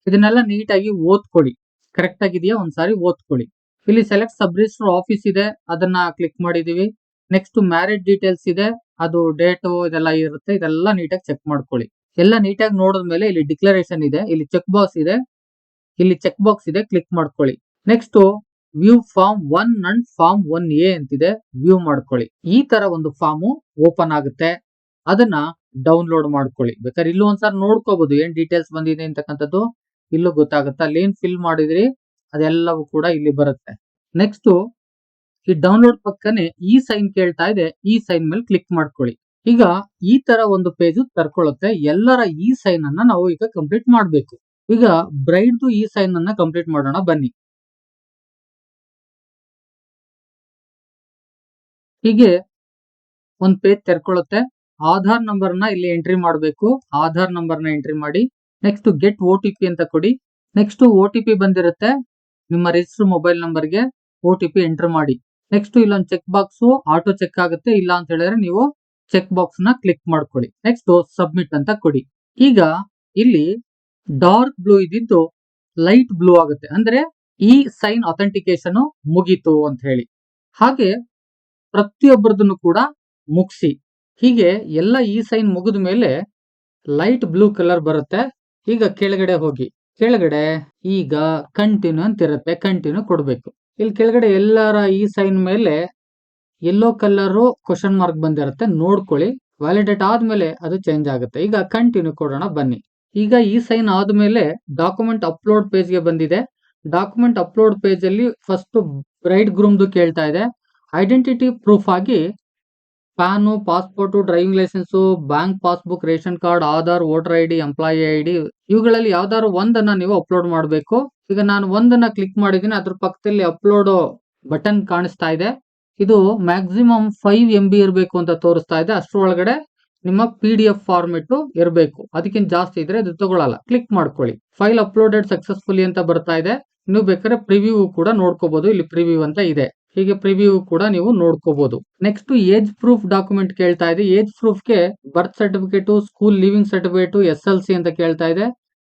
ಇದನ್ನೆಲ್ಲ ನೀಟಾಗಿ ಓದ್ಕೊಳ್ಳಿ. ಕರೆಕ್ಟ್ ಆಗಿದೆಯಾ? ಒಂದ್ಸಾರಿ ಓದ್ಕೊಳ್ಳಿ. ಇಲ್ಲಿ ಸೆಲೆಕ್ಟ್ ಸಬ್ ರಿಜಿಸ್ಟರ್ ಆಫೀಸ್ ಇದೆ, ಅದನ್ನ ಕ್ಲಿಕ್ ಮಾಡಿದೀವಿ ನೆಕ್ಸ್ಟ್ ಮ್ಯಾರೇಜ್ ಡೀಟೇಲ್ಸ್ ಇದೆ, ಅದು ಡೇಟ್ ಇದೆಲ್ಲ ಇರುತ್ತೆ, ಇದೆಲ್ಲ ನೀಟಾಗಿ ಚೆಕ್ ಮಾಡ್ಕೊಳ್ಳಿ. ಎಲ್ಲ ನೀಟಾಗಿ ನೋಡಿದ್ಮೇಲೆ ಇಲ್ಲಿ ಡಿಕ್ಲರೇಷನ್ ಇದೆ, ಇಲ್ಲಿ ಚೆಕ್ ಬಾಕ್ಸ್ ಇದೆ. ಇಲ್ಲಿ ಚೆಕ್ ಬಾಕ್ಸ್ ಇದೆ ಕ್ಲಿಕ್ ಮಾಡ್ಕೊಳ್ಳಿ. Next view form one and form one A ಅಂತಿದೆ ವ್ಯೂ ಮಾಡ್ಕೊಳ್ಳಿ. ಈ ತರ ಒಂದು ಫಾರ್ಮ್ ಓಪನ್ ಆಗುತ್ತೆ. ಅದನ್ನ ಡೌನ್ಲೋಡ್ ಮಾಡ್ಕೊಳ್ಳಿ. ಬೇಕಾದ್ರೆ ಇಲ್ಲೂ ಒಂದ್ಸಾರಿ ನೋಡ್ಕೋಬಹುದು ಏನ್ ಡೀಟೇಲ್ಸ್ ಬಂದಿದೆ ಅಂತಕ್ಕಂಥದ್ದು. ಇಲ್ಲೂ ಗೊತ್ತಾಗುತ್ತೆ. ಅಲ್ಲಿ ಏನ್ ಫಿಲ್ ಮಾಡಿದ್ರಿ, ಅದೆಲ್ಲವೂ ಕೂಡ ಇಲ್ಲಿ ಬರುತ್ತೆ. ನೆಕ್ಸ್ಟ್ ಈ ಡೌನ್ಲೋಡ್ ಪಕ್ಕನೆ ಈ ಸೈನ್ ಕೇಳ್ತಾ ಇದೆ, ಈ ಸೈನ್ ಮೇಲೆ ಕ್ಲಿಕ್ ಮಾಡ್ಕೊಳ್ಳಿ. ಈಗ ಈ ತರ ಒಂದು ಪೇಜ್ ತರ್ಕೊಳ್ಳುತ್ತೆ. ಎಲ್ಲರ ಈ ಸೈನ್ ಅನ್ನ ನಾವು ಈಗ ಕಂಪ್ಲೀಟ್ ಮಾಡ್ಬೇಕು. ಈಗ ಬ್ರೈಡ್ದು ಈ ಸೈನ್ ಅನ್ನ ಕಂಪ್ಲೀಟ್ ಮಾಡೋಣ, ಬನ್ನಿ. ಹೀಗೆ ಒಂದ್ ಪೇಜ್ ತೆರ್ಕೊಳ್ಳುತ್ತೆ ಆಧಾರ್ ನಂಬರ್ನ ಇಲ್ಲಿ ಎಂಟ್ರಿ ಮಾಡಬೇಕು. ಆಧಾರ್ ನಂಬರ್ನ ಎಂಟ್ರಿ ಮಾಡಿ. Next get O T P ಅಂತ ಕೊಡಿ. ನೆಕ್ಸ್ಟ್ ಓ ಟಿ ಪಿ ಬಂದಿರುತ್ತೆ. ನಿಮ್ಮ ರಿಜಿಸ್ಟರ್ ಮೊಬೈಲ್ ನಂಬರ್ಗೆ ಓ ಟಿ ಪಿ ಎಂಟರ್ ಮಾಡಿ. ನೆಕ್ಸ್ಟ್ ಇಲ್ಲೊಂದು ಚೆಕ್ ಬಾಕ್ಸ್ ಆಟೋ ಚೆಕ್ ಆಗುತ್ತೆ. ಇಲ್ಲ ಅಂತ ಹೇಳಿದ್ರೆ ನೀವು ಚೆಕ್ ಬಾಕ್ಸ್ನ ಕ್ಲಿಕ್ ಮಾಡ್ಕೊಳ್ಳಿ. ನೆಕ್ಸ್ಟ್ ಸಬ್ಮಿಟ್ ಅಂತ ಕೊಡಿ. ಈಗ ಇಲ್ಲಿ ಡಾರ್ಕ್ ಬ್ಲೂ ಇದ್ದಿದ್ದು ಲೈಟ್ ಬ್ಲೂ ಆಗುತ್ತೆ. ಅಂದ್ರೆ ಈ ಸೈನ್ ಅಥೆಂಟಿಕೇಶನ್ ಮುಗೀತು ಅಂತ ಹೇಳಿ. ಹಾಗೆ ಪ್ರತಿಯೊಬ್ಬರದನ್ನು ಕೂಡ ಮುಗಿಸಿ. ಹೀಗೆ ಎಲ್ಲ ಈ ಸೈನ್ ಮುಗಿದ ಮೇಲೆ ಲೈಟ್ ಬ್ಲೂ ಕಲರ್ ಬರುತ್ತೆ. ಈಗ ಕೆಳಗಡೆ ಹೋಗಿ. ಕೆಳಗಡೆ ಈಗ ಕಂಟಿನ್ಯೂ ಅಂತ ಇರುತ್ತೆ ಕಂಟಿನ್ಯೂ ಕೊಡ್ಬೇಕು. ಇಲ್ಲಿ ಕೆಳಗಡೆ ಎಲ್ಲರ ಈ ಸೈನ್ ಮೇಲೆ ಎಲ್ಲೋ ಕಲರ್ ಕ್ವಶನ್ ಮಾರ್ಕ್ ಬಂದಿರುತ್ತೆ. ನೋಡ್ಕೊಳ್ಳಿ. ವ್ಯಾಲಿಡೇಟ್ ಆದ್ಮೇಲೆ ಅದು ಚೇಂಜ್ ಆಗುತ್ತೆ. ಈಗ ಕಂಟಿನ್ಯೂ ಕೊಡೋಣ ಬನ್ನಿ. ಈಗ ಈ ಸೈನ್ ಆದ್ಮೇಲೆ ಡಾಕ್ಯುಮೆಂಟ್ ಅಪ್ಲೋಡ್ ಪೇಜ್ಗೆ ಬಂದಿದೆ. ಡಾಕ್ಯುಮೆಂಟ್ ಅಪ್ಲೋಡ್ ಪೇಜ್ ಅಲ್ಲಿ ಫಸ್ಟ್ ಬ್ರೈಡ್ ಗ್ರೂಮ್ದು ಕೇಳ್ತಾ ಇದೆ. ಐಡೆಂಟಿಟಿ ಪ್ರೂಫ್ ಆಗಿ PAN passport driving licence bank passbook ration card Aadhaar voter I D employee I D ಇವುಗಳಲ್ಲಿ ಯಾವ್ದಾದ್ರು ಒಂದನ್ನ ನೀವು ಅಪ್ಲೋಡ್ ಮಾಡಬೇಕು. ಈಗ ನಾನು ಒಂದನ್ನ ಕ್ಲಿಕ್ ಮಾಡಿದೀನಿ ಅದ್ರ ಪಕ್ಕದಲ್ಲಿ ಅಪ್ಲೋಡ್ ಬಟನ್ ಕಾಣಿಸ್ತಾ ಇದೆ. ಇದು ಮ್ಯಾಕ್ಸಿಮಮ್ ಫೈವ್ ಎಂ ಬಿ ಇರಬೇಕು ಅಂತ ತೋರಿಸ್ತಾ ಇದೆ. ಅಷ್ಟರೊಳಗಡೆ ನಿಮ್ಮ ಪಿ ಡಿ ಎಫ್ ಫಾರ್ಮೆಟ್ ಇರಬೇಕು. ಅದಕ್ಕಿಂತ ಜಾಸ್ತಿ ಇದ್ರೆ ಅದು ತಗೊಳ್ಳಲ್ಲ ಕ್ಲಿಕ್ ಮಾಡ್ಕೊಳ್ಳಿ. ಫೈಲ್ ಅಪ್ಲೋಡೆಡ್ ಸಕ್ಸಸ್ಫುಲಿ ಅಂತ ಬರ್ತಾ ಇದೆ. ನೀವು ಬೇಕಾದ್ರೆ ಪ್ರಿವ್ಯೂ ಕೂಡ ನೋಡ್ಕೋಬಹುದು ಇಲ್ಲಿ ಪ್ರಿವ್ಯೂ ಅಂತ ಇದೆ. ಹೀಗೆ ಪ್ರಿವ್ಯೂ ಕೂಡ ನೀವು ನೋಡ್ಕೋಬಹುದು ನೆಕ್ಸ್ಟ್ ಏಜ್ ಪ್ರೂಫ್ ಡಾಕ್ಯುಮೆಂಟ್ ಕೇಳ್ತಾ ಇದೆ. ಏಜ್ ಪ್ರೂಫ್ಗೆ birth certificate school leaving certificate S L C ಅಂತ ಕೇಳ್ತಾ ಇದೆ.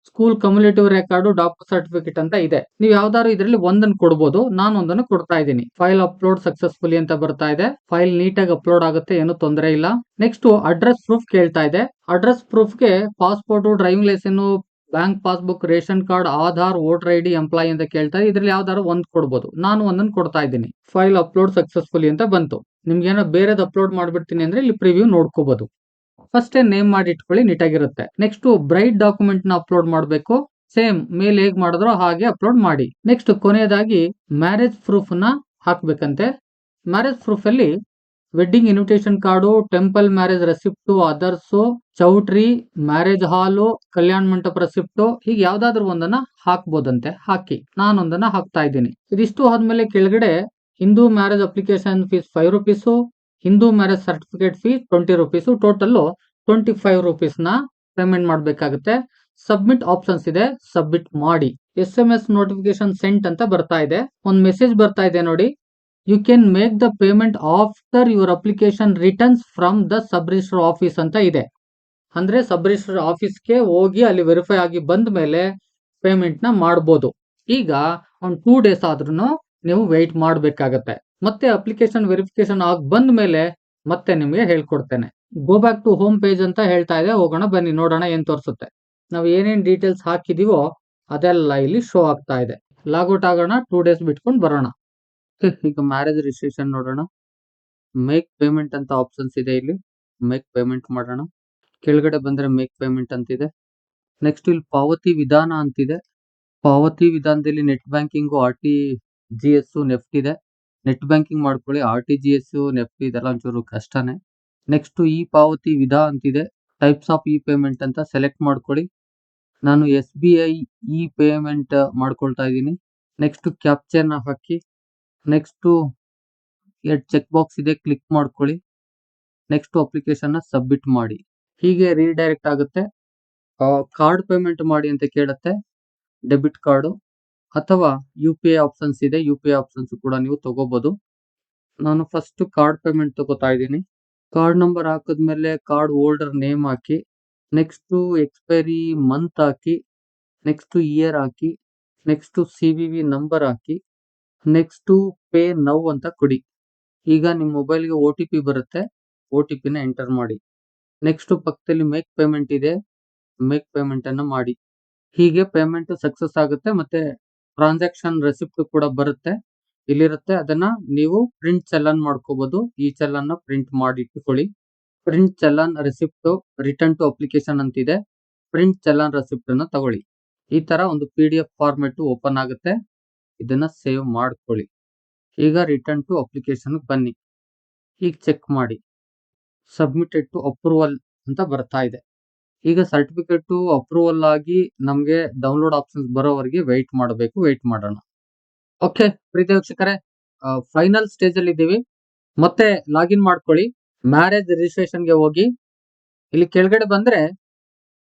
School cumulative record doctor certificate ಅಂತ ಇದೆ. ನೀವು ಯಾವ್ದಾದ್ರು ಇದರಲ್ಲಿ ಒಂದನ್ನು ಕೊಡಬಹುದು ನಾನು ಒಂದನ್ನು ಕೊಡ್ತಾ ಇದ್ದೀನಿ. ಫೈಲ್ ಅಪ್ಲೋಡ್ ಸಕ್ಸಸ್ಫುಲಿ ಅಂತ ಬರ್ತಾ ಇದೆ. ಫೈಲ್ ನೀಟಾಗಿ ಅಪ್ಲೋಡ್ ಆಗುತ್ತೆ, ಏನು ತೊಂದರೆ ಇಲ್ಲ. ನೆಕ್ಸ್ಟ್ ಅಡ್ರೆಸ್ ಪ್ರೂಫ್ ಕೇಳ್ತಾ ಇದೆ. ಅಡ್ರೆಸ್ ಪ್ರೂಫ್ಗೆ passport driving licence bank passbook ration card Aadhaar voter ID employee ಅಂತ ಕೇಳ್ತಾ ಇದೆ. ಇದ್ರಲ್ಲಿ ಯಾವ್ದಾದ್ರು ಒಂದ್ ಕೊಡ್ಬೋದು. ನಾನು ಒಂದನ್ನು ಕೊಡ್ತಾ ಇದ್ದೀನಿ. ಫೈಲ್ ಅಪ್ಲೋಡ್ ಸಕ್ಸಸ್ಫುಲಿ ಅಂತ ಬಂತು. ನಿಮ್ಗೆ ಏನೋ ಬೇರೆದ್ ಅಪ್ಲೋಡ್ ಮಾಡ್ಬಿಡ್ತೀನಿ ಅಂದ್ರೆ ಇಲ್ಲಿ ಪ್ರಿವ್ಯೂ ನೋಡ್ಕೋಬಹುದು ಫಸ್ಟ್ ನೇಮ್ ಮಾಡಿ ಇಟ್ಕೊಳ್ಳಿ ನೀಟಾಗಿರುತ್ತೆ ನೆಕ್ಸ್ಟ್ ಬ್ರೈಟ್ ಡಾಕ್ಯುಮೆಂಟ್ನ ಅಪ್ಲೋಡ್ ಮಾಡಬೇಕು. ಸೇಮ್ ಮೇಲೆ ಹೇಗ್ ಮಾಡಿದ್ರೋ ಹಾಗೆ ಅಪ್ಲೋಡ್ ಮಾಡಿ. ನೆಕ್ಸ್ಟ್ ಕೊನೆಯದಾಗಿ ಮ್ಯಾರೇಜ್ ಪ್ರೂಫ್ನ ಹಾಕ್ಬೇಕಂತೆ. ಮ್ಯಾರೇಜ್ ಪ್ರೂಫ್ ಅಲ್ಲಿ wedding invitation card temple marriage receipt others choultry marriage hall Kalyana Mantapa receipt ಹೀಗೆ ಯಾವ್ದಾದ್ರು ಒಂದನ್ನ ಹಾಕ್ಬೋದಂತೆ. ಹಾಕಿ. ನಾನೊಂದನ್ನ ಹಾಕ್ತಾ ಇದ್ದೀನಿ. ಇದಿಷ್ಟು ಆದ್ಮೇಲೆ ಕೆಳಗಡೆ Hindu marriage application fees five rupees Hindu marriage certificate fees twenty rupees total twenty five ರುಪೀಸ್ನ payment ಮಾಡಬೇಕಾಗುತ್ತೆ. ಸಬ್ಮಿಟ್ ಆಪ್ಷನ್ಸ್ ಇದೆ ಸಬ್ಮಿಟ್ ಮಾಡಿ. S M S notification sent ಅಂತ ಬರ್ತಾ ಇದೆ. ಒಂದು ಮೆಸೇಜ್ ಬರ್ತಾ ಇದೆ ನೋಡಿ. You can make the payment after your application returns from the sub register office ಅಂತ ಇದೆ. ಅಂದ್ರೆ ಸಬ್ ರಿಜಿಸ್ಟರ್ ಆಫೀಸ್ಗೆ ಹೋಗಿ ಅಲ್ಲಿ ವೆರಿಫೈ ಆಗಿ ಬಂದ ಮೇಲೆ ಪೇಮೆಂಟ್ನ ಮಾಡ್ಬೋದು. ಈಗ, ಒಂದು ಟೂ ಡೇಸ್ ಆದ್ರೂ ನೀವು ವೆಯ್ಟ್ ಮಾಡಬೇಕಾಗತ್ತೆ. ಮತ್ತೆ ಅಪ್ಲಿಕೇಶನ್ ವೆರಿಫಿಕೇಶನ್ ಆಗಿ ಬಂದ ಮೇಲೆ ಮತ್ತೆ ನಿಮಗೆ ಹೇಳ್ಕೊಡ್ತೇನೆ. Go back to home page ಅಂತ ಹೇಳ್ತಾ ಇದೆ, ಹೋಗೋಣ, ಬನ್ನಿ, ನೋಡೋಣ ಏನ್ ತೋರಿಸುತ್ತೆ. ನಾವು ಏನೇನ್ ಡೀಟೇಲ್ಸ್ ಹಾಕಿದೀವೋ ಅದೆಲ್ಲ ಇಲ್ಲಿ ಶೋ ಆಗ್ತಾ ಇದೆ. ಲಾಗೌಟ್ ಆಗೋಣ ಟೂ ಡೇಸ್ ಬಿಟ್ಕೊಂಡು ಬರೋಣ. <laughs> ಈಗ ಮ್ಯಾರೇಜ್ ರಿಜಿಸ್ಟ್ರೇಷನ್ ನೋಡೋಣ. ಮೇಕ್ ಪೇಮೆಂಟ್ ಅಂತ ಆಪ್ಷನ್ಸ್ ಇದೆ ಇಲ್ಲಿ. ಮೇಕ್ ಪೇಮೆಂಟ್ ಮಾಡೋಣ. ಕೆಳಗಡೆ ಬಂದ್ರೆ ಮೇಕ್ ಪೇಮೆಂಟ್ ಅಂತಿದೆ. ನೆಕ್ಸ್ಟ್ ಇಲ್ಲಿ ಪಾವತಿ ವಿಧಾನ ಅಂತಿದೆ. ಪಾವತಿ ವಿಧಾನದಲ್ಲಿ net banking R T G S NEFT ಇದೆ. ನೆಟ್ ಬ್ಯಾಂಕಿಂಗ್ ಮಾಡ್ಕೊಳ್ಳಿ, R T G S, NEFT ಇದೆಲ್ಲ ಒಂಚೂರು ಕಷ್ಟನೇ. ನೆಕ್ಸ್ಟ್ ಇ ಪಾವತಿ ವಿಧ ಅಂತಿದೆ. ಟೈಪ್ಸ್ ಆಫ್ ಇ ಪೇಮೆಂಟ್ ಅಂತ ಸೆಲೆಕ್ಟ್ ಮಾಡ್ಕೊಳ್ಳಿ. ನಾನು S B I E payment ಮಾಡ್ಕೊಳ್ತಾ ಇದ್ದೀನಿ. ನೆಕ್ಸ್ಟ್ ಕ್ಯಾಪ್ಚರ್ನ ಹಾಕಿ, ನೆಕ್ಸ್ಟ್ ಎರಡು ಚೆಕ್ ಬಾಕ್ಸ್ ಇದೆ, ಕ್ಲಿಕ್ ಮಾಡ್ಕೊಳ್ಳಿ. ನೆಕ್ಸ್ಟ್ ಅಪ್ಲಿಕೇಶನ್ ಸಬ್ಮಿಟ್ ಮಾಡಿ. ಹೀಗೆ ರೀಡೈರೆಕ್ಟ್ ಆಗುತ್ತೆ. ಕಾರ್ಡ್ ಪೇಮೆಂಟ್ ಮಾಡಿ ಅಂತ ಕೇಳುತ್ತೆ. Debit card. ಅಥವಾ ಯು ಪಿ ಐ ಆಪ್ಷನ್ಸ್ ಇದೆ ಯು ಪಿ ಐ ಆಪ್ಷನ್ಸ್ ಕೂಡ ನೀವು ತಗೋಬಹುದು ನಾನು ಫಸ್ಟ್ ಕಾರ್ಡ್ ಪೇಮೆಂಟ್ ತಗೋತಾ ಇದ್ದೀನಿ. ಕಾರ್ಡ್ ನಂಬರ್ ಹಾಕಿದ್ಮೇಲೆ ಕಾರ್ಡ್ ಹೋಲ್ಡರ್ ನೇಮ್ ಹಾಕಿ ನೆಕ್ಸ್ಟ್ ಎಕ್ಸ್ಪೈರಿ ಮಂತ್ ಹಾಕಿ ನೆಕ್ಸ್ಟ್ ಇಯರ್ ಹಾಕಿ next C V V number ಹಾಕಿ ನೆಕ್ಸ್ಟ್ ಪೇ ನೌ ಅಂತ ಕೊಡಿ. ಈಗ ನಿಮ್ಮ ಮೊಬೈಲ್ಗೆ ಗೆ ಪಿ ಬರುತ್ತೆ ಓ ಟಿ ಪಿನ ಎಂಟರ್ ಮಾಡಿ. ನೆಕ್ಸ್ಟ್ ಪಕ್ಕದಲ್ಲಿ ಮೇಕ್ ಪೇಮೆಂಟ್ ಇದೆ ಮೇಕ್ ಪೇಮೆಂಟ್ ಅನ್ನು ಮಾಡಿ. ಹೀಗೆ ಪೇಮೆಂಟ್ ಸಕ್ಸಸ್ ಆಗುತ್ತೆ ಮತ್ತೆ ಟ್ರಾನ್ಸಾಕ್ಷನ್ ರೆಸಿಪ್ಟ್ ಕೂಡ ಬರುತ್ತೆ. ಇಲ್ಲಿರುತ್ತೆ. ಅದನ್ನ ನೀವು ಪ್ರಿಂಟ್ ಚಲನ್ ಮಾಡ್ಕೋಬಹುದು ಈ ಚಲನ್ ಪ್ರಿಂಟ್ ಮಾಡಿ ಇಟ್ಕೊಳ್ಳಿ print challan receipt return to application ಅಂತಿದೆ. ಪ್ರಿಂಟ್ ಚಲನ್ ರೆಸಿಪ್ಟ್ ಅನ್ನ ತಗೊಳ್ಳಿ. ಈ ತರ ಒಂದು P D F format open ಆಗುತ್ತೆ. ಇದನ್ನ ಸೇವ್ ಮಾಡ್ಕೊಳ್ಳಿ. ಈಗ ರಿಟರ್ನ್ ಟು ಅಪ್ಲಿಕೇಶನ್ ಬನ್ನಿ. ಈಗ ಚೆಕ್ ಮಾಡಿ. ಸಬ್ಮಿಟೆಡ್ ಟು ಅಪ್ರೂವಲ್ ಅಂತ ಬರ್ತಾ ಇದೆ. ಈಗ ಸರ್ಟಿಫಿಕೇಟ್ ಅಪ್ರೂವಲ್ ಆಗಿ ನಮಗೆ ಡೌನ್ಲೋಡ್ ಆಪ್ಷನ್ಸ್ ಬರೋವರೆಗೆ ವೆಯ್ಟ್ ಮಾಡಬೇಕು ವೆಯ್ಟ್ ಮಾಡೋಣ. ಓಕೆ ಪ್ರೀತಿ ವೀಕ್ಷಕರೇ ಫೈನಲ್ ಸ್ಟೇಜ್ ಅಲ್ಲಿ ಇದ್ದೀವಿ. ಮತ್ತೆ ಲಾಗಿನ್ ಮಾಡ್ಕೊಳ್ಳಿ ಮ್ಯಾರೇಜ್ ರಿಜಿಸ್ಟ್ರೇಷನ್ಗೆ ಹೋಗಿ. ಇಲ್ಲಿ ಕೆಳಗಡೆ ಬಂದ್ರೆ,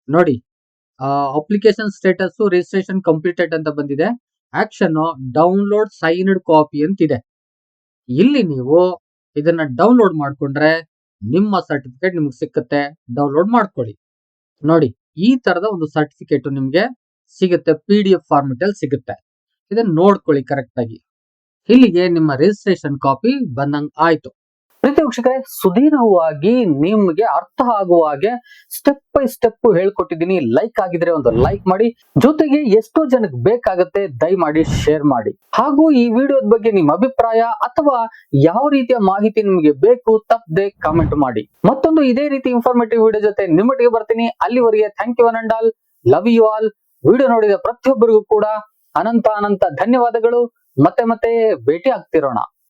ನೋಡಿ ಅಪ್ಲಿಕೇಶನ್ ಸ್ಟೇಟಸ್ ರಿಜಿಸ್ಟ್ರೇಷನ್ ಕಂಪ್ಲೀಟೆಡ್ ಅಂತ ಬಂದಿದೆ. ಆಕ್ಷನ್ ಡೌನ್ಲೋಡ್ ಸೈನ್ಡ್ ಕಾಪಿ ಅಂತಿದೆ. ಇಲ್ಲಿ ನೀವು ಇದನ್ನ ಡೌನ್ಲೋಡ್ ಮಾಡ್ಕೊಂಡ್ರೆ ನಿಮ್ಮ ಸರ್ಟಿಫಿಕೇಟ್ ನಿಮ್ಗೆ ಸಿಕ್ಕತ್ತೆ. ಡೌನ್ಲೋಡ್ ಮಾಡ್ಕೊಳ್ಳಿ. ನೋಡಿ, ಈ ತರದ ಒಂದು ಸರ್ಟಿಫಿಕೇಟ್ ನಿಮ್ಗೆ ಸಿಗುತ್ತೆ ಪಿ ಡಿ ಎಫ್ ಫಾರ್ಮೆಟ್ ಅಲ್ಲಿ ಸಿಗುತ್ತೆ. ಇದನ್ನ ನೋಡ್ಕೊಳ್ಳಿ ಕರೆಕ್ಟ್ ಆಗಿ. ಇಲ್ಲಿಗೆ ನಿಮ್ಮ ರಿಜಿಸ್ಟ್ರೇಷನ್ ಕಾಪಿ ಬಂದಂಗ್ ಆಯ್ತು. ಪ್ರೀತಿ ವೀಕ್ಷಕರೇ, ಸುದೀರ್ಘವಾಗಿ ನಿಮ್ಗೆ ಅರ್ಥ ಆಗುವ ಹಾಗೆ ಸ್ಟೆಪ್ ಬೈ ಸ್ಟೆಪ್ ಹೇಳ್ಕೊಟ್ಟಿದ್ದೀನಿ. ಲೈಕ್ ಆಗಿದ್ರೆ ಒಂದು ಲೈಕ್ ಮಾಡಿ. ಜೊತೆಗೆ ಎಷ್ಟೋ ಜನಕ್ಕೆ ಬೇಕಾಗುತ್ತೆ, ದಯಮಾಡಿ ಶೇರ್ ಮಾಡಿ. ಹಾಗೂ ಈ ವಿಡಿಯೋದ ಬಗ್ಗೆ ನಿಮ್ಮ ಅಭಿಪ್ರಾಯ ಅಥವಾ ಯಾವ ರೀತಿಯ ಮಾಹಿತಿ ನಿಮಗೆ ಬೇಕು, ತಪ್ಪದೆ ಕಾಮೆಂಟ್ ಮಾಡಿ. ಮತ್ತೊಂದು ಇದೇ ರೀತಿ ಇನ್ಫಾರ್ಮೇಟಿವ್ ವಿಡಿಯೋ ಜೊತೆ ನಿಮ್ಮೊಟ್ಟಿಗೆ ಬರ್ತೀನಿ. ಅಲ್ಲಿವರೆಗೆ thank you and all love you all video ನೋಡಿದ ಪ್ರತಿಯೊಬ್ಬರಿಗೂ ಕೂಡ ಅನಂತ ಅನಂತ ಧನ್ಯವಾದಗಳು. ಮತ್ತೆ ಮತ್ತೆ ಭೇಟಿ ಆಗ್ತಿರೋಣ.